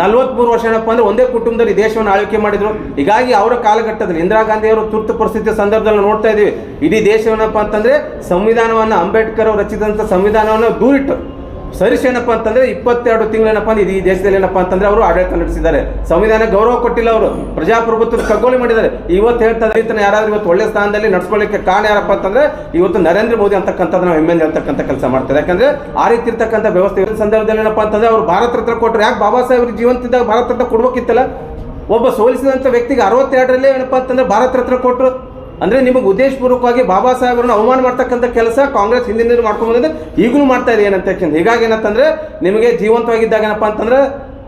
ನಲ್ವತ್ಮೂರು ವರ್ಷ ಏನಪ್ಪ ಅಂದ್ರೆ ಒಂದೇ ಕುಟುಂಬದಲ್ಲಿ ದೇಶವನ್ನು ಆಳ್ವಿಕೆ ಮಾಡಿದ್ರು. ಹೀಗಾಗಿ ಅವರ ಕಾಲಘಟ್ಟದಲ್ಲಿ ಇಂದಿರಾ ಗಾಂಧಿ ಅವರು ತುರ್ತು ಪರಿಸ್ಥಿತಿ ಸಂದರ್ಭದಲ್ಲಿ ನೋಡ್ತಾ ಇದೀವಿ. ಇಡೀ ದೇಶವೇನಪ್ಪ ಅಂತಂದ್ರೆ ಸಂವಿಧಾನವನ್ನು ಅಂಬೇಡ್ಕರ್ ಅವರು ರಚಿಸಿದಂಥ ಸಂವಿಧಾನವನ್ನು ದೂರಿಟ್ಟು. ಸರಿಸಿ ಏನಪ್ಪ ಅಂತಂದ್ರೆ ಇಪ್ಪತ್ತೆರಡು ತಿಂಗಳೇನಪ್ಪ ಅಂದ್ರೆ ಈ ದೇಶದಲ್ಲಿ ಏನಪ್ಪ ಅಂತಂದ್ರೆ ಅವರು ಆಡಳಿತ ನಡೆಸಿದ್ದಾರೆ. ಸಂವಿಧಾನ ಗೌರವ ಕೊಟ್ಟಿಲ್ಲ ಅವರು. ಪ್ರಜಾಪ್ರಭುತ್ವದ ಕಗ್ಗೊಲೆ ಮಾಡಿದ್ದಾರೆ. ಇವತ್ತು ಹೇಳ್ತಾರೆ ರೈತನ ಯಾರಾದ್ರೂ ಇವತ್ತು ಒಳ್ಳೆ ಸ್ಥಾನದಲ್ಲಿ ನಡ್ಸ್ಕೊಳ್ಳಿಕ್ಕೆ ಕಾರಣ ಯಾರಪ್ಪ ಅಂತಂದ್ರೆ ಇವತ್ತು ನರೇಂದ್ರ ಮೋದಿ ಅಂತಕ್ಕಂಥದ್ದು ನಾವು ಹೆಮ್ಮೆ ಅಂತಕ್ಕಂಥ ಕೆಲಸ ಮಾಡ್ತಾರೆ. ಯಾಕಂದ್ರೆ ಆ ರೀತಿ ಇರ್ತಕ್ಕಂಥ ವ್ಯವಸ್ಥೆ ಸಂದರ್ಭದಲ್ಲಿ ಏನಪ್ಪ ಅಂತಂದ್ರೆ ಅವರು ಭಾರತ ರತ್ನ ಕೊಟ್ಟರು. ಯಾಕೆ ಬಾಬಾ ಸಾಹೇಬ್ರು ಜೀವಂತಿದ್ದಾಗ ಭಾರತ ರತ್ನ ಕೊಡ್ಬೇಕಿತ್ತಲ್ಲ? ಒಬ್ಬ ಸೋಲಿಸಿದಂಥ ವ್ಯಕ್ತಿಗೆ ಅರವತ್ತೆರಡರಲ್ಲೇ ಏನಪ್ಪ ಅಂತಂದ್ರೆ ಭಾರತ ರತ್ನ ಕೊಟ್ಟರು. ಅಂದ್ರೆ ನಿಮಗೆ ಉದ್ದೇಶಪೂರ್ವಕವಾಗಿ ಬಾಬಾ ಸಾಹೇಬ್ರನ್ನ ಅವಮಾನ ಮಾಡ್ತಕ್ಕಂಥ ಕೆಲಸ ಕಾಂಗ್ರೆಸ್ ಹಿಂದಿನ ಮಾಡ್ಕೊಂಡು ಬಂದಿದೆ ಈಗಲೂ ಮಾಡ್ತಾ ಇದೆ ಏನಂತ ಯಾಕೆಂದ್ರೆ ಹೀಗಾಗಿ ಏನಂತಂದ್ರೆ ನಿಮಗೆ ಜೀವಂತವಾಗಿದ್ದಾಗ ಏನಪ್ಪ ಅಂತಂದ್ರೆ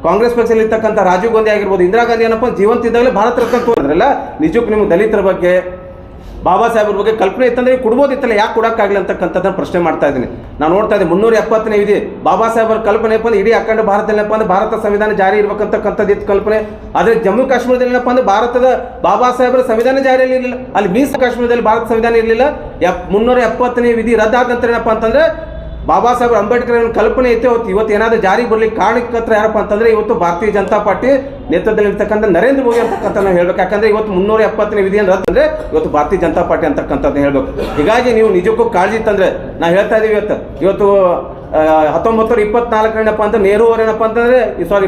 ಕಾಂಗ್ರೆಸ್ ಪಕ್ಷದಲ್ಲಿ ಇರ್ತಕ್ಕಂಥ ರಾಜೀವ್ ಗಾಂಧಿ ಆಗಿರ್ಬೋದು, ಇಂದಿರಾ ಗಾಂಧಿ ಏನಪ್ಪ ಜೀವಂತ ಇದ್ದಾಗಲೇ ಭಾರತ ರತ್ನ ತೋರಿದ್ರಲ್ಲ, ನಿಜಕ್ಕೂ ನಿಮ್ಗೆ ದಲಿತರ ಬಗ್ಗೆ ಬಾಬಾ ಸಾಹೇಬ್ರ ಬಗ್ಗೆ ಕಲ್ಪನೆ ಇತ್ತಂದ್ರೆ ಕೊಡ್ಬೋದಿತ್ತಲ್ಲ ಯಾಕೆ ಕೊಡೋಕ್ಕಾಗಲಿ ಅಂತಕ್ಕಂಥದ್ದನ್ನು ಪ್ರಶ್ನೆ ಮಾಡ್ತಾ ಇದ್ದೀನಿ. ನಾನು ನೋಡ್ತಾ ಇದ್ದೀನಿ ಮುನ್ನೂರ ಎಪ್ಪತ್ತನೇ ವಿಧಿ, ಬಾಬಾ ಸಾಹೇಬ್ರ ಕಲ್ಪನೆ ಏನಪ್ಪ ಇಡೀ ಅಖಂಡ ಏನಪ್ಪ ಅಂದ್ರೆ ಭಾರತ ಸಂವಿಧಾನ ಜಾರಿ ಇರಬೇಕಂತಕ್ಕಂಥದ್ದು ಇತ್ತು ಕಲ್ಪನೆ. ಆದರೆ ಜಮ್ಮು ಕಾಶ್ಮೀರದಲ್ಲಿ ಏನಪ್ಪ ಅಂದ್ರೆ ಭಾರತದ ಬಾಬಾ ಸಾಹೇಬ್ರ ಸಂವಿಧಾನ ಜಾರಿಯಲ್ಲಿ ಇರಲಿಲ್ಲ. ಅಲ್ಲಿ ಮೀಸ ಕಾಶ್ಮೀರದಲ್ಲಿ ಭಾರತ ಸಂವಿಧಾನ ಇರಲಿಲ್ಲ. ಎಪ್ ಮುನ್ನೂರ ಎಪ್ಪತ್ತನೇ ವಿಧಿ ರದ್ದಾದ ನಂತರ ಏನಪ್ಪ ಅಂತಂದ್ರೆ ಬಾಬಾ ಸಾಹೇಬ್ ಅಂಬೇಡ್ಕರ್ ಏನ್ ಕಲ್ಪನೆ ಐತೆ, ಅವತ್ತು ಇವತ್ತು ಏನಾದರೂ ಜಾರಿಗೆ ಕಾರಣಕ್ಕೆ ಕಾರಣಕ್ಕತ್ರ ಯಾರಪ್ಪ ಅಂತಂದ್ರೆ ಇವತ್ತು ಭಾರತೀಯ ಜನತಾ ಪಾರ್ಟಿ ನೇತೃತ್ವದಲ್ಲಿ ಇರ್ತಕ್ಕಂಥ ನರೇಂದ್ರ ಮೋದಿ ಅಂತಕ್ಕಂಥ ಹೇಳ್ಬೇಕು. ಯಾಕಂದ್ರೆ ಇವತ್ತು ಮುನ್ನೂರ ಎಪ್ಪತ್ತನೇ ವಿಧಿಯನ್ನು ರದ್ದು ಅಂತಂದ್ರೆ ಇವತ್ತು ಭಾರತೀಯ ಜನತಾ ಪಾರ್ಟಿ ಅಂತಕ್ಕಂಥದ್ದು ಹೇಳ್ಬೇಕು. ಹೀಗಾಗಿ ನೀವು ನಿಜಕ್ಕೂ ಕಾಳಜಿ ತಂದರೆ, ನಾ ಹೇಳ್ತಾ ಇದೀವಿ ಇವತ್ತು. ಇವತ್ತು ಹತ್ತೊಂಬತ್ತು ಇಪ್ಪತ್ನಾಲ್ಕನೇನಪ್ಪ ಅಂತ ನೆಹರು ಅವ್ರು ಏನಪ್ಪ ಅಂತಂದ್ರೆ ಸಾರಿ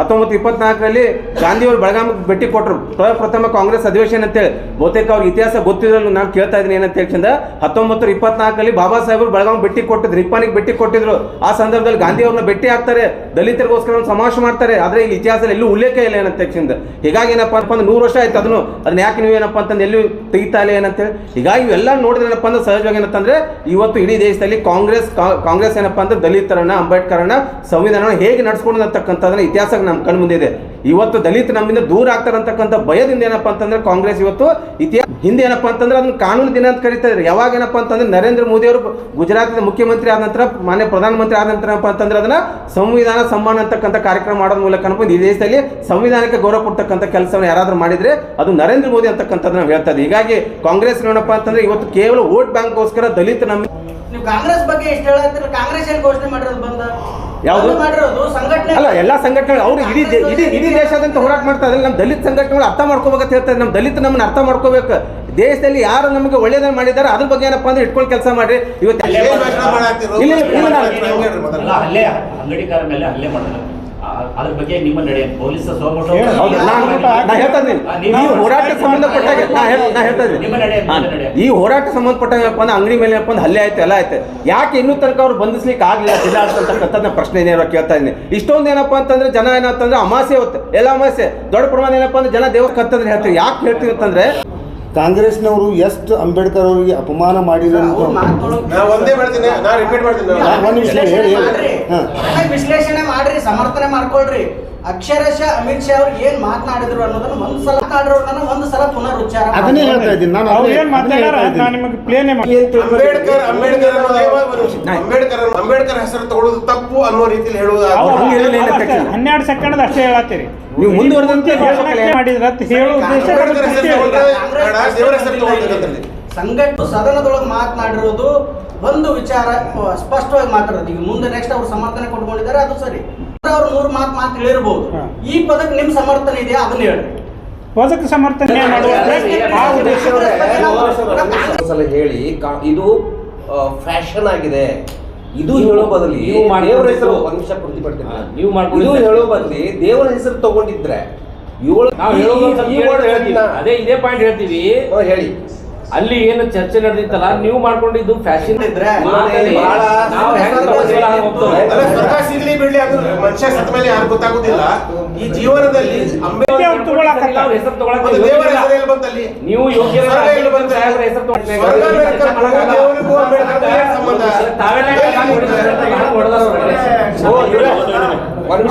ಹತ್ತೊಂಬತ್ತು ಇಪ್ಪತ್ನಾಲ್ಕರಲ್ಲಿ ಗಾಂಧಿಯವರು ಬೆಳಗಾವಿಗೆ ಭೇಟಿ ಕೊಟ್ಟರು ಪ್ರಥಮ ಕಾಂಗ್ರೆಸ್ ಅಧಿವೇಶನ ಅಂತೇಳಿ ಬಹುತೇಕ ಅವ್ರ ಇತಿಹಾಸ ಗೊತ್ತಿರಲು ನಾನು ಕೇಳ್ತಾ ಇದ್ದೀನಿ ಏನಂತ ಹೇಳ್ಕೊಂಡ ಹತ್ತೊಂಬತ್ತು ಇಪ್ಪತ್ನಾಲ್ಕಲ್ಲಿ ಬಾಬಾ ಸಾಹೇಬರು ಬೆಳಗಾವಿ ಭೇಟಿ ಕೊಟ್ಟಿದ್ರು ಇಪ್ಪಾನಿಗೆ ಭೇಟಿ ಕೊಟ್ಟಿದ್ರು. ಆ ಸಂದರ್ಭದಲ್ಲಿ ಗಾಂಧಿ ಅವ್ರನ್ನ ಭೇಟಿ ಆಗ್ತಾರೆ. ದಲಿತರಿಗೋಸ್ಕರ ಒಂದು ಸಮಾವೇಶ ಮಾಡ್ತಾರೆ. ಆದರೆ ಇಲ್ಲಿ ಇತಿಹಾಸದಲ್ಲಿ ಎಲ್ಲೂ ಉಲ್ಲೇಖ ಇಲ್ಲ ಏನಂತ ತಕ್ಷಣದ. ಹೀಗಾಗಿ ಏನಪ್ಪ ಅಂತಂದ್ರೆ ನೂರು ವರ್ಷ ಆಯ್ತು ಅದನ್ನು. ಅದನ್ನ ಯಾಕೆ ನೀವು ಏನಪ್ಪ ಅಂತಂದು ಎಲ್ಲೂ ತೆಗಿತಾ ಇಲ್ಲ ಏನಂತೇಳಿ ಹೀಗಾಗಿ ಇವೆಲ್ಲ ನೋಡಿದ್ರೆ ಏನಪ್ಪ ಅಂದ್ರೆ ಸಹಜವಾಗಿ ಏನಂತಂದ್ರೆ ಇವತ್ತು ಇಡೀ ದೇಶದಲ್ಲಿ ಕಾಂಗ್ರೆಸ್ ಕಾಂಗ್ರೆಸ್ ಏನಪ್ಪ ಅಂದ್ರೆ ದಲಿತರನ್ನ, ಅಂಬೇಡ್ಕರನ್ನ ಸಂವಿಧಾನ ಹೇಗೆ ನಡೆಸ್ಕೊಂಡು ಅಂತಕ್ಕಂಥದ್ದನ್ನ ಇತಿಹಾಸ ನಮ್ಮ ಕಣ್ಮುಂದಿದೆ ಇವತ್ತು ದಲಿತ ನಮ್ಮಿಂದ ದೂರ ಆಗ್ತಾರಂತಕ್ಕಂಥ ಭಯದಿಂದ ಏನಪ್ಪ ಅಂತಂದ್ರೆ ಕಾಂಗ್ರೆಸ್ ಇವತ್ತು ಇತಿಹಾಸ ಹಿಂದೆ ಏನಪ್ಪ ಅಂತಂದ್ರೆ ಅದನ್ನ ಕಾನೂನು ದಿನ ಅಂತ ಕರೀತಾ ಇದ್ರು. ಯಾವಾಗ ಏನಪ್ಪ ಅಂತಂದ್ರೆ ನರೇಂದ್ರ ಮೋದಿ ಅವರು ಗುಜರಾತಿನ ಮುಖ್ಯಮಂತ್ರಿ ಆದ ನಂತರ, ಮಾನ್ಯ ಪ್ರಧಾನಮಂತ್ರಿ ಆದ ನಂತರ ಏನಪ್ಪ ಅಂತಂದ್ರೆ ಅದನ್ನ ಸಂವಿಧಾನ ಸಮ್ಮಾನ ಅಂತಕ್ಕಂಥ ಕಾರ್ಯಕ್ರಮ ಮಾಡೋದ್ರ ಮೂಲಕ ಅನ್ಕೊಂಡು ಈ ದೇಶದಲ್ಲಿ ಸಂವಿಧಾನಕ್ಕೆ ಗೌರವ ಕೊಡ್ತಕ್ಕಂಥ ಕೆಲಸವನ್ನು ಯಾರಾದ್ರೂ ಮಾಡಿದ್ರೆ ಅದು ನರೇಂದ್ರ ಮೋದಿ ಅಂತಕ್ಕಂಥದ್ದು ನಾವು ಹೇಳ್ತಾ ಹೀಗಾಗಿ ಕಾಂಗ್ರೆಸ್ ಏನಪ್ಪ ಅಂತಂದ್ರೆ ಇವತ್ತು ಕೇವಲ ವೋಟ್ ಬ್ಯಾಂಕ್ಗೋಸ್ಕರ ದಲಿತ ನಮ್ಮ ನೀವು ಕಾಂಗ್ರೆಸ್ ಬಗ್ಗೆ ಎಷ್ಟು ಹೇಳಿದ್ರೆ ಕಾಂಗ್ರೆಸ್ ಏನು ಘೋಷಣೆ ಮಾಡಿರೋದು ಬಂದ. ಯಾವ್ದು? ಬಂದ್ ಮಾಡಿರೋದು ಸಂಘಟನೆ? ಅಲ್ಲ ಎಲ್ಲಾ ಸಂಘಟನೆಗಳು ಅವರು ಇಡೀ ಇಡೀ ಇಡೀ ದೇಶಾದ್ಯಂತ ಹೋರಾಟ ಮಾಡ್ತಾ ಇದ್ದಾರೆ. ನಮ್ಮ ದಲಿತ ಸಂಘಟನೆಗಳು ಅರ್ಥ ಮಾಡ್ಕೋಬೇಕಂತ ಹೇಳ್ತಾರೆ ನಮ್ಮ ದಲಿತ ನಮ್ಮನ್ನ ಅರ್ಥ ಮಾಡ್ಕೋಬೇಕು. ದೇಶದಲ್ಲಿ ಯಾರು ನಮಗೆ ಒಳ್ಳೇದನ್ನ ಮಾಡಿದ್ದಾರೆ ಅದ್ರ ಬಗ್ಗೆ ಏನಪ್ಪ ಅಂದ್ರೆ ಇಟ್ಕೊಂಡು ಕೆಲಸ ಮಾಡ್ರಿ. ಇವತ್ತು ಇಲ್ಲ ಇಲ್ಲ, ಇಲ್ಲ ಅಲ್ಲ ಹಲ್ಲೆ ಅಂಗಡಿಕಾರ ಮೇಲೆ ಹಲ್ಲೆ ಮಾಡಿದ್ರು ಅದ್ರ ಬಗ್ಗೆ ನಿಮ್ಮ ನಡೆ ಪೊಲೀಸ್ ಸೋಮೋಟೋ ಸಂಬಂಧಪಟ್ಟಾಗ ನಾನು ನಾ ಹೇಳ್ತಾ ಇದ್ದೀನಿ. ಈ ಹೋರಾಟಕ್ಕೆ ಸಂಬಂಧಪಟ್ಟಾಗೆ ಅಂದ್ರೆ ಅಂಗಡಿ ಮೇಲೆ ಅಂದ್ರೆ ಹಲ್ಲೆ ಆಯ್ತು ಎಲ್ಲ ಆಯ್ತು. ಯಾಕೆ ಇನ್ನೂ ತನಕ ಅವ್ರು ಬಂಧಿಸ್ಲಿಕ್ಕೆ ಆಗಲಿಲ್ಲ ಜಿಲ್ಲಾಡಳಿತ ಪ್ರಶ್ನೆ ಏನೇನೋ ಕೇಳ್ತಾ ಇದ್ದೀನಿ. ಇಷ್ಟೊಂದು ಏನಪ್ಪ ಅಂತಂದ್ರೆ ಜನ ಏನಂತಂದ್ರೆ ಅಮಾಸೆ ಹೊತ್ತು ಎಲ್ಲ ಅಮಾಸೆ. ದೊಡ್ಡ ಪ್ರಮಾಣ ಏನಪ್ಪ ಅಂದ್ರೆ ಜನ ದೇವ್ರ ಕತ್ತಂದ್ರೆ ಹೇಳ್ತೀವಿ. ಯಾಕೆ ಹೇಳ್ತೀವಿ ಅಂತಂದ್ರೆ ಕಾಂಗ್ರೆಸ್ನವರು ಎಷ್ಟು ಅಂಬೇಡ್ಕರ್ ಅವರಿಗೆ ಅಪಮಾನ ಮಾಡಿದ್ರು ವಿಶ್ಲೇಷಣೆ ಮಾಡ್ರಿ. ಸಮರ್ಥನೆ ಮಾಡ್ಕೊಳ್ರಿ. ಅಕ್ಷರಶಃ ಅಮಿತ್ ಶಾ ಅವ್ರು ಏನ್ ಮಾತನಾಡಿದ್ರು ಅನ್ನೋದನ್ನ ಒಂದ್ ಸಲ ಮಾತಾಡಿರೋದನ್ನ ಒಂದ್ ಸಲ ಪುನರುಚ್ಚಾರ ಅದನ್ನೇ ಹೇಳ್ತಾ ಇದ್ದೀನಿ ನಾನು ಅವ್ರು ಏನ್ ಮಾತಾಡ್ಯಾರ ನಾನು ನಿಮಗೆ ಪ್ಲೇನೇ ಅಂಬೇಡ್ಕರ್ ಅಂಬೇಡ್ಕರ್ ಅಂಬೇಡ್ಕರ್ ಅಂಬೇಡ್ಕರ್ ಹೆಸರು ತಗೊಳ್ಳೋದು ತಪ್ಪು ಅನ್ನೋ ರೀತಿಯಲ್ಲಿ ಹೇಳುವುದು. ಹನ್ನೆರಡು ಸೆಕೆಂಡ್ ಅಷ್ಟೇ ಹೇಳತ್ತೀರಿ. ನೀವು ಮುಂದುವರೆದಂತೆ ಮಾಡಿದ್ರ ಅಂತ ಹೇಳೋ ಉದ್ದೇಶ ಸದನದೊಳಗೆ ಮಾತನಾಡಿರೋದು ಒಂದು ವಿಚಾರ ಸ್ಪಷ್ಟವಾಗಿ ಮಾತಾಡೋದು. ಈಗ ಮುಂದೆ ನೆಕ್ಸ್ಟ್ ಅವ್ರು ಸಮರ್ಥನೆ ಕೊಟ್ಕೊಂಡಿದ್ದಾರೆ ಅದು ಸರಿ. ಅವ್ರು ಮೂರು ಮಾತು ಮಾತು ಹೇಳಿರ್ಬೋದು. ಈ ಪದಕ್ಕೆ ನಿಮ್ ಸಮರ್ಥನೆ ಇದೆಯಾ? ಅದನ್ನ ಹೇಳಿ. ಪದಕ್ಕೆ ಸಮರ್ಥನೆ ಮಾಡುವಂತೆ ಆ ಉದ್ದೇಶ ಸಲ ಹೇಳಿ. ಇದು ಫ್ಯಾಷನ್ ಆಗಿದೆ. ಇದು ಹೇಳೋ ಬದಲಿ ದೇವರ ಹೆಸರು ಒಂದು ನಿಮಿಷ ಪೂರ್ತಿ ಪಡ್ತೀನಿ ನೀವು ಮಾಡ್ಕೊಂಡು ಇದು ಹೇಳೋ ಬದಲಿ ದೇವರ ಹೆಸರು ತಗೊಂಡಿದ್ರೆ ಏಳು ನಾವು. ಹೇಳ್ತೀನ. ಅದೇ ಇದೇ ಪಾಯಿಂಟ್ ಹೇಳ್ತೀವಿ ಹೇಳಿ ಅಲ್ಲಿ ಏನು ಚರ್ಚೆ ನಡೆದಿತ್ತಲ್ಲ ನೀವು ಮಾಡ್ಕೊಂಡಿದ್ದು ಫ್ಯಾಷನ್ ಇದ್ರೆ ಸಿಗ್ಲಿ ಬಿಡ್ಲಿ ಅದು ಮನುಷ್ಯ ಸತ್ತ ಮೇಲೆ ಯಾರು ಗೊತ್ತಾಗುದಿಲ್ಲ. ಈ ಜೀವನದಲ್ಲಿ. ನಾವು ಹೆಸರು ತಗೊಳಕ್ಕೆ ಒಂದು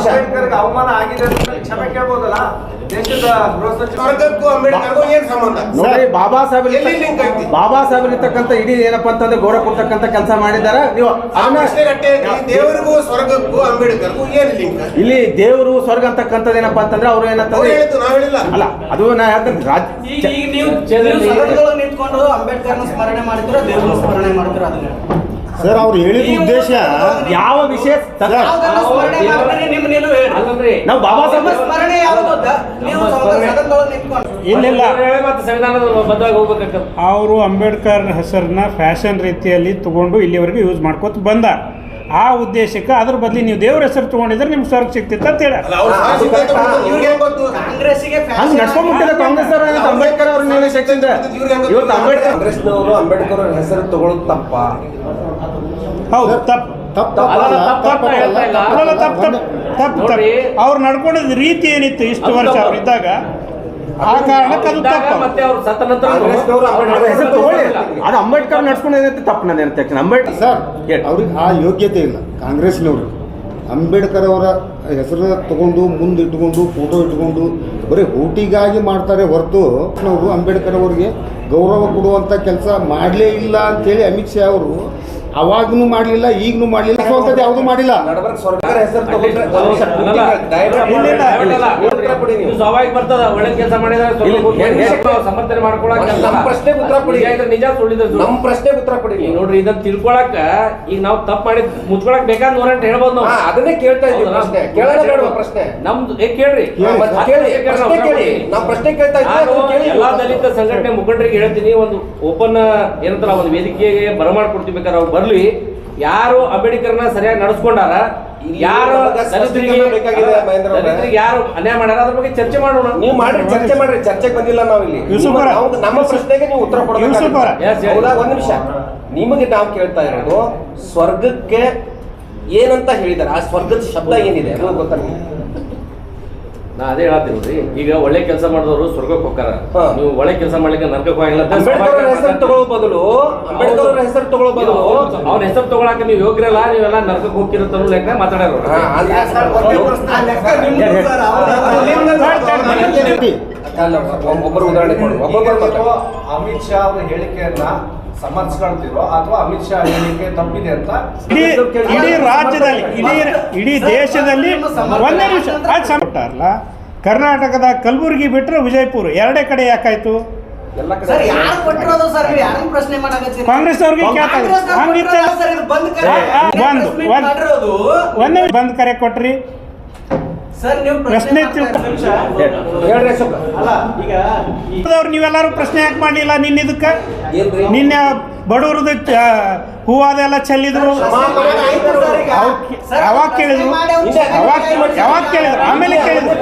ಅವಮಾನ ಆಗಿದೆ ಅಂಬೇಡ್ಕರ್ ಅಂಬೇಡ್ಕರ್ಗೂ ಅಂತ ಕ್ಷಮೆ ಕೇಳ್ಬೋದಲ್ಲ? ದೇಶದ ಗೃಹ ಸ್ವರ್ಗಕ್ಕೂ ಅಂಬೇಡ್ಕರ್ಗೂ ಏನ್ ಸಂಬಂಧ? ನೋಡ್ರಿ ಬಾಬಾ ಸಾಹೇಬ್ ಎಲ್ಲಿ link ಐತಿ? ಬಾಬಾ ಸಾಹೇಬ್ ಇರ್ತಕ್ಕಂಥ ಇಡೀ ಏನಪ್ಪಾ ಅಂತಂದ್ರೆ ಗೌರವ ಕೊಡ್ತಕ್ಕಂಥ ಕೆಲಸ ಮಾಡಿದ್ದಾರೆ. ನೀವು. ದೇವರಿಗೂ ಸ್ವರ್ಗಕ್ಕೂ ಅಂಬೇಡ್ಕರ್ಗೂ ಏನ್ ಲಿಂಕ್? ಇಲ್ಲಿ ದೇವರು ಸ್ವರ್ಗ ಅಂತಕ್ಕಂಥದ್ದು ಏನಪ್ಪಾ ಅಂತಂದ್ರೆ ಅವ್ರು ಅವ್ರು ಏನಂತಂದ್ರೆ ಹೇಳಿದ್ದು ನಾವ್ ಹೇಳಿಲ್ಲ. ಅಲ್ಲ ಅದು ನಾ ಹೇಳ್ತೇನೆ ರಾಜ್ ನಿಂತ್ಕೊಂಡು ಅಂಬೇಡ್ಕರ್ನ ಸ್ಮರಣೆ ಮಾಡ್ತೀರೋ ದೇವ್ರನ್ನ ಸ್ಮರಣೆ ಮಾಡ್ತಾರೆ ಅದನ್ನ ಸರ್ ಅವ್ರು ಹೇಳಿದ ಉದ್ದೇಶ ಯಾವ ವಿಷಯ ಯಾವ್ದನ್ನ ಸ್ಮರಣೆ ಮಾಡ್ತೀರಿ ನಿಮ್ ನಿಲುವು ಹೇಳಿ. ನಾವು ಬಾಬಾ ಸಾಹೇಬ್ ಸ್ಮರಣೆ ಯಾವುದು ದ- ನೀವು ಸದನದೊಳಗೆ ನಿಂತ್ಕೊಂಡು. ಇಲ್ಲಿಲ್ಲ ಹೇಳಿ ಮತ್ತೆ ಸಂವಿಧಾನದ ಬದ್ಧವಾಗಿ ಹೋಗ್ಬೇಕಾಗ್ತದೆ. ಅವರು ಅಂಬೇಡ್ಕರ್ ಹೆಸರನ್ನ ಫ್ಯಾಷನ್ ರೀತಿಯಲ್ಲಿ ತಗೊಂಡು ಇಲ್ಲಿವರೆಗೂ ಯೂಸ್ ಮಾಡ್ಕೊತ ಬಂದ. ಆ ಉದ್ದೇಶಕ್ಕೆ ಅದ್ರ ಬದಲಿ ನೀವು ದೇವ್ರ ಹೆಸರು ತಗೊಂಡಿದ್ರೆ ನಿಮ್ಗೆ ಸ್ವರ್ಗ ಸಿಕ್ತಿತ್ತು ಅಂತ ಹೇಳ. ಹಂಗ್ ನಡ್ಕೊಂಡ್ಬಿಟ್ಟಿದೆ ಕಾಂಗ್ರೆಸ್ ಅಂಬೇಡ್ಕರ್ ಅವ್ರ ಮೇಲೆ ಇವತ್ತು ಅಂಬೇಡ್ಕರ್ ಕಾಂಗ್ರೆಸ್ನವರು ಅಂಬೇಡ್ಕರ್ ಅವ್ರ ಹೆಸರು ತಗೊಳ್ಳೋದು ತಪ್ಪ. ಹೌದು ತಪ್ಪು. ತಪ್ಪು ತಪ್ಪು ತಪ್ಪು ಅವ್ರು ನಡ್ಕೊಂಡಿದ್ದ ರೀತಿ ಏನಿತ್ತು ಇಷ್ಟು ವರ್ಷ. ಅವ್ರು ಇದ್ದಾಗ? ಆ ಕಾರಣಕ್ಕೆ ಅದು ತಪ್ಪು. ಅದು ಅಂಬೇಡ್ಕರ್ ನಡ್ಸ್ಕೊಂಡು ತಪ್ಪು ನಾನು ಅಂತ ಅಂಬೇಡ್ಕರ್ ಸರ್. ಅವ್ರಿಗೆ ಆ ಯೋಗ್ಯತೆ ಇಲ್ಲ. ಕಾಂಗ್ರೆಸ್ನವ್ರು. ಅಂಬೇಡ್ಕರ್ ಅವರ ಹೆಸರು ತಗೊಂಡು ಮುಂದೆ ಇಟ್ಕೊಂಡು ಫೋಟೋ ಇಟ್ಕೊಂಡು ಬರೀ ಊಟಿಗಾಗಿ ಮಾಡ್ತಾರೆ ಹೊರತು ಅವರು ಅಂಬೇಡ್ಕರ್ ಅವರಿಗೆ ಗೌರವ ಕೊಡುವಂಥ ಕೆಲಸ ಮಾಡಲೇ ಇಲ್ಲ ಅಂತೇಳಿ ಅಮಿತ್ ಶಾ ಅವರು ಅವಾಗ್ನೂ ಮಾಡಲಿಲ್ಲ ಈಗ್ನು ಮಾಡಲಿಲ್ಲ ಯಾವ್ದು ಯಾವುದೂ ಮಾಡಿಲ್ಲ. ಸ್ವಾಭಾವಿಕ ಬರ್ತದ ಒಳ್ಳೆ ಕೆಲಸ ಮಾಡಿದ್ರೆ ಸಮರ್ಥನೆ ಮಾಡ್ಕೊಳಕ್ ನಮ್ಮ ಪ್ರಶ್ನೆ ಉತ್ತರ ಕೊಡಿ. ನಿಜ ನಿಜ ಸುಳ್ಳಿದ್ರೆ ಸುಳ್ಳು. ನಮ್ಮ ಪ್ರಶ್ನೆ ಉತ್ತರ ಕೊಡಿ ನೋಡ್ರಿ ಇದನ್ನ ತಿಳ್ಕೊಳಕ ಈಗ ನಾವು ತಪ್ಪು ಮಾಡಿ ಮುಚ್ಕೊಳಕ್ ಬೇಕಾದ್ ಅಂತ ಹೇಳ್ಬೋದು ನಾವು. ಅದನ್ನೇ ಕೇಳ್ತಾ ಇದ್ದೀವಿ ಹೌದಾ? ಪ್ರಶ್ನೆ. ಕೇಳೋಣ ಬೇಡವಾ ಪ್ರಶ್ನೆ. ನಮ್ದು ಏ ಕೇಳ್ರಿ. ಕೇಳಿ. ಪ್ರಶ್ನೆ ಕೇಳಿ. ನಾವು ಪ್ರಶ್ನೆ ಕೇಳ್ತಾ ಇದ್ದೀವಿ ಎಲ್ಲಾ ದಲಿತ ಸಂಘಟನೆ ಮುಖಂಡರಿಗೆ ಹೇಳ್ತೀನಿ ಒಂದು ಓಪನ್ ಏನಂತಾರ ಒಂದು ವೇದಿಕೆಗೆ ಬರಮಾಡ್ಕೊಡ್ತೀವಿ ಬೇಕಾದ್ರೆ ಅವ್ರು ಬರ್ಲಿ. ಯಾರು ಅಂಬೇಡ್ಕರ್ನ ಸರಿಯಾಗಿ ನಡೆಸ್ಕೊಂಡಾರ ಯಾರು ದಲಿತರಿಗೆ ಬೇಕಾಗಿದೆ ಮಹೇಂದ್ರ ಯಾರು ಅನ್ಯಾಯ ಮಾಡ್ಯಾರ ಅದ್ರ ಬಗ್ಗೆ ಚರ್ಚೆ ಮಾಡೋಣ. ನೀವು ಮಾಡ್ರಿ ಚರ್ಚೆ ಮಾಡ್ರಿ ಚರ್ಚೆಗೆ ಬಂದಿಲ್ಲ ನಾವು ಇಲ್ಲಿ. ನಿಮ್ಮ- ನಾವು- ನಮ್ಮ ಪ್ರಶ್ನೆಗೆ ನೀವು ಉತ್ತರ ಕೊಡಬೇಕು ಒಂದ್ ನಿಮಿಷ. ನಿಮಗೆ ನಾವು ಕೇಳ್ತಾ ಇರೋದು ಸ್ವರ್ಗಕ್ಕೆ ಏನಂತ ಹೇಳಿದಾರೆ ಆ ಸ್ವರ್ಗದ ಶಬ್ದ ಏನಿದೆ? ಅದು ಗೊತ್ತಾ? ನಾ ಅದೇ ಹೇಳ್ತೀನಿ ನೋಡ್ರಿ. ಈಗ ಒಳ್ಳೆ ಕೆಲಸ ಮಾಡಿದವರು ಸ್ವರ್ಗಕ್ಕೆ ಹೋಗ್ತಾರ. ಹಾ. ನೀವು ಒಳ್ಳೆ ಕೆಲಸ ಮಾಡ್ಲಿಕ್ಕೆ ನರ್ಕಕ್ಕೆ ಹೋಗಿಲ್ಲ ಅಂಬೇಡ್ಕರ್ ಅವ್ರ ಹೆಸರು ತಗೊಳ್ಳೋ ಬದಲು ಅಂಬೇಡ್ಕರ್ ಅವ್ರ ಹೆಸರು ತಗೊಳ್ಳೋ ಬದಲು ಅವ್ನ ಹೆಸರು ತಗೊಳಕ ನೀವು ಯೋಗ್ಯರಲ್ಲ ನೀವೆಲ್ಲ ನರ್ಕಕ್ಕೆ ಹೋಗ್ತಿರತ್ತ ಲೆಕ್ಕ ಮಾತಾಡೋರು. ಹಾ, ಅಂದ್ರೆ ಆ ಲೆಕ್ಕ ನಿಮ್ದು ಸರ್, ಅವ್ರ- ಅಲ್ಲ, ಒಬ್ಬೊಬ್ಬರು ಉದಾಹರಣೆ ಕೊಡಿ. ಒಬ್ಬೊಬ್ಬರು ಮಾತಾಡಿ. ಅಮಿತ್ ಶಾ ಅವರ ಹೇಳಿಕೆಯನ್ನ ಸಮರ್ಥಿಸ್ಕೊಳ್ತಿರೋ ಅಥವಾ ಅಮಿತ್ ಶಾ ಹೇಳಿಕೆ ತಪ್ಪಿದೆ ಅಂತ ಇಡೀ ಇಡೀ ರಾಜ್ಯದಲ್ಲಿ ಇಡೀ ಇಡೀ ದೇಶದಲ್ಲಿ ಒಂದೇ ನಿಮಿಷ ಅದು ಸಂಬಿಟ್ಟಾರಲ್ಲ ಕರ್ನಾಟಕದ ಕಲಬುರಗಿ ಬಿಟ್ಟರೆ ವಿಜಯಪುರ ಎರಡೇ ಕಡೆ ಯಾಕಾಯ್ತು? ಕಾಂಗ್ರೆಸ್ ಅವ್ರಿಗೆ ಒಂದು, ಒಂದು. ಬಂದ್ ಕರೆ ಕೊಟ್ರಿ. ಪ್ರಶ್ನೆ ನೀವೆಲ್ಲರೂ ಪ್ರಶ್ನೆ ಯಾಕೆ ಮಾಡಲಿಲ್ಲ ನಿನ್ನ ಇದಕ್ಕೆ ನಿನ್ನೆ ಬಡವ್ರದ್ದು ಹೂವಾದೆಲ್ಲ ಚೆಲ್ಲಿದ್ರು ಅವಾಗ ಯಾವಾಗ ಕೇಳಿದ್ರು ಅವಾಗ ಯಾವಾಗ ಕೇಳಿದ್ರು ಆಮೇಲೆ ಕೇಳಿದ್ರು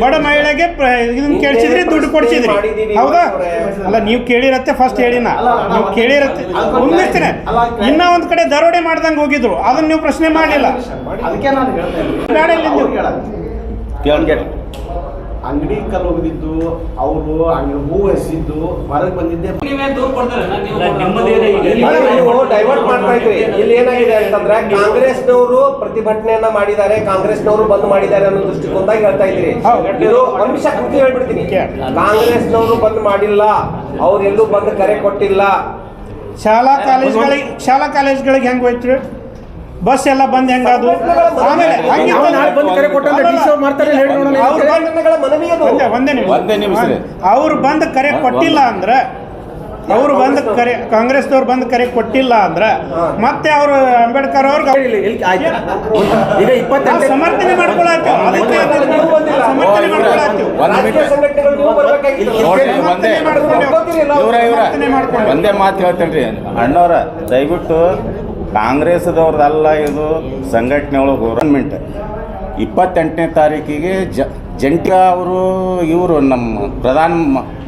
ಬಡ ಮಹಿಳೆಗೆ ಇದನ್ನ ಕೇಳಿಸಿದ್ರಿ ದುಡ್ಡು ಕೊಡ್ಸಿದ್ರಿ ಹೌದಾ ಅಲ್ಲ ನೀವು ಕೇಳಿರತ್ತೆ ಫಸ್ಟ್ ಹೇಳಿನ ನೀವು ಕೇಳಿರತ್ತೆ ಮುಂದಿರ್ತೀನಿ ಇನ್ನ ಒಂದ್ ಕಡೆ ದರೋಡೆ ಮಾಡ್ದಂಗೆ ಹೋಗಿದ್ರು ಅದನ್ನ ನೀವು ಪ್ರಶ್ನೆ ಮಾಡಲಿಲ್ಲ ಅದಕ್ಕೆ ನಾನು ಅಂಗಡಿ ಕಲ್ ಹೋಗಿದ್ದು ಅವರು ಅಂಗಡಿ ಹೂ ಎಸಿದ್ದು ಹೊರಗೆ ಬಂದಿದ್ದೆ ಡೈವರ್ಟ್ ಮಾಡ್ತಾ ಇದ್ರಿ. ಇಲ್ಲಿ ಏನಾಗಿದೆ ಅಂತಂದ್ರೆ ಕಾಂಗ್ರೆಸ್ನವರು ಪ್ರತಿಭಟನೆಯನ್ನ ಮಾಡಿದ್ದಾರೆ ಕಾಂಗ್ರೆಸ್ನವರು ಬಂದ್ ಮಾಡಿದ್ದಾರೆ ಅನ್ನೋ ದೃಷ್ಟಿಕೋನದಾಗ ಹೇಳ್ತಾ ಇದ್ರಿ. ಇದು ಅಂಶ ಕೃತಿ ಹೇಳ್ಬಿಡ್ತೀನಿ. ಕಾಂಗ್ರೆಸ್ನವರು ಬಂದ್ ಮಾಡಿಲ್ಲ ಅವ್ರೆಲ್ಲೂ ಬಂದ್ ಕರೆ ಕೊಟ್ಟಿಲ್ಲ. ಶಾಲಾ ಕಾಲೇಜ್ಗಳಿಗೆ ಶಾಲಾ ಕಾಲೇಜ್ಗಳಿಗೆ ಹೆಂಗ್ ಹೋಯ್ತು ಬಸ್ ಎಲ್ಲ ಬಂದ್ ಹೆಂಗಾದ್ರು ಆಮೇಲೆ ಅವ್ರು ಹೇಳಿ ನೋಡೋಣ. ಅವ್ರು ಬಂದ್- ಕರೆ ಕೊಟ್ಟಿಲ್ಲ ಅಂದ್ರೆ ಅವ್ರು ಬಂದ್ ಕರೆ ಕಾಂಗ್ರೆಸ್ದವ್ರು ಬಂದ್ ಕರೆ ಕೊಟ್ಟಿಲ್ಲ ಅಂದ್ರೆ ಮತ್ತೆ ಅವರು ಅಂಬೇಡ್ಕರ್ ಅವ್ರಿಗೆ ಸಮರ್ಥನೆ ಮಾಡ್ಕೊಳತ್ತೀವಿ. ಅದಕ್ಕೆ ಸಮರ್ಥನೆ ಮಾಡ್ಕೊಳತ್ತೀವಿ. ಒಂದು ಮಾತು ಹೇಳ್ತೇನೆ ಅಣ್ಣವ್ರ ದಯವಿಟ್ಟು ಕಾಂಗ್ರೆಸ್ದವ್ರದ್ದಲ್ಲ ಇದು ಸಂಘಟನೆಗಳು ಗೌರ್ಮೆಂಟ್ ಇಪ್ಪತ್ತೆಂಟನೇ ತಾರೀಕಿಗೆ ಜ, ಜಂಟಿ ಅವರು, ಇವರು ನಮ್ಮ ಪ್ರಧಾನ,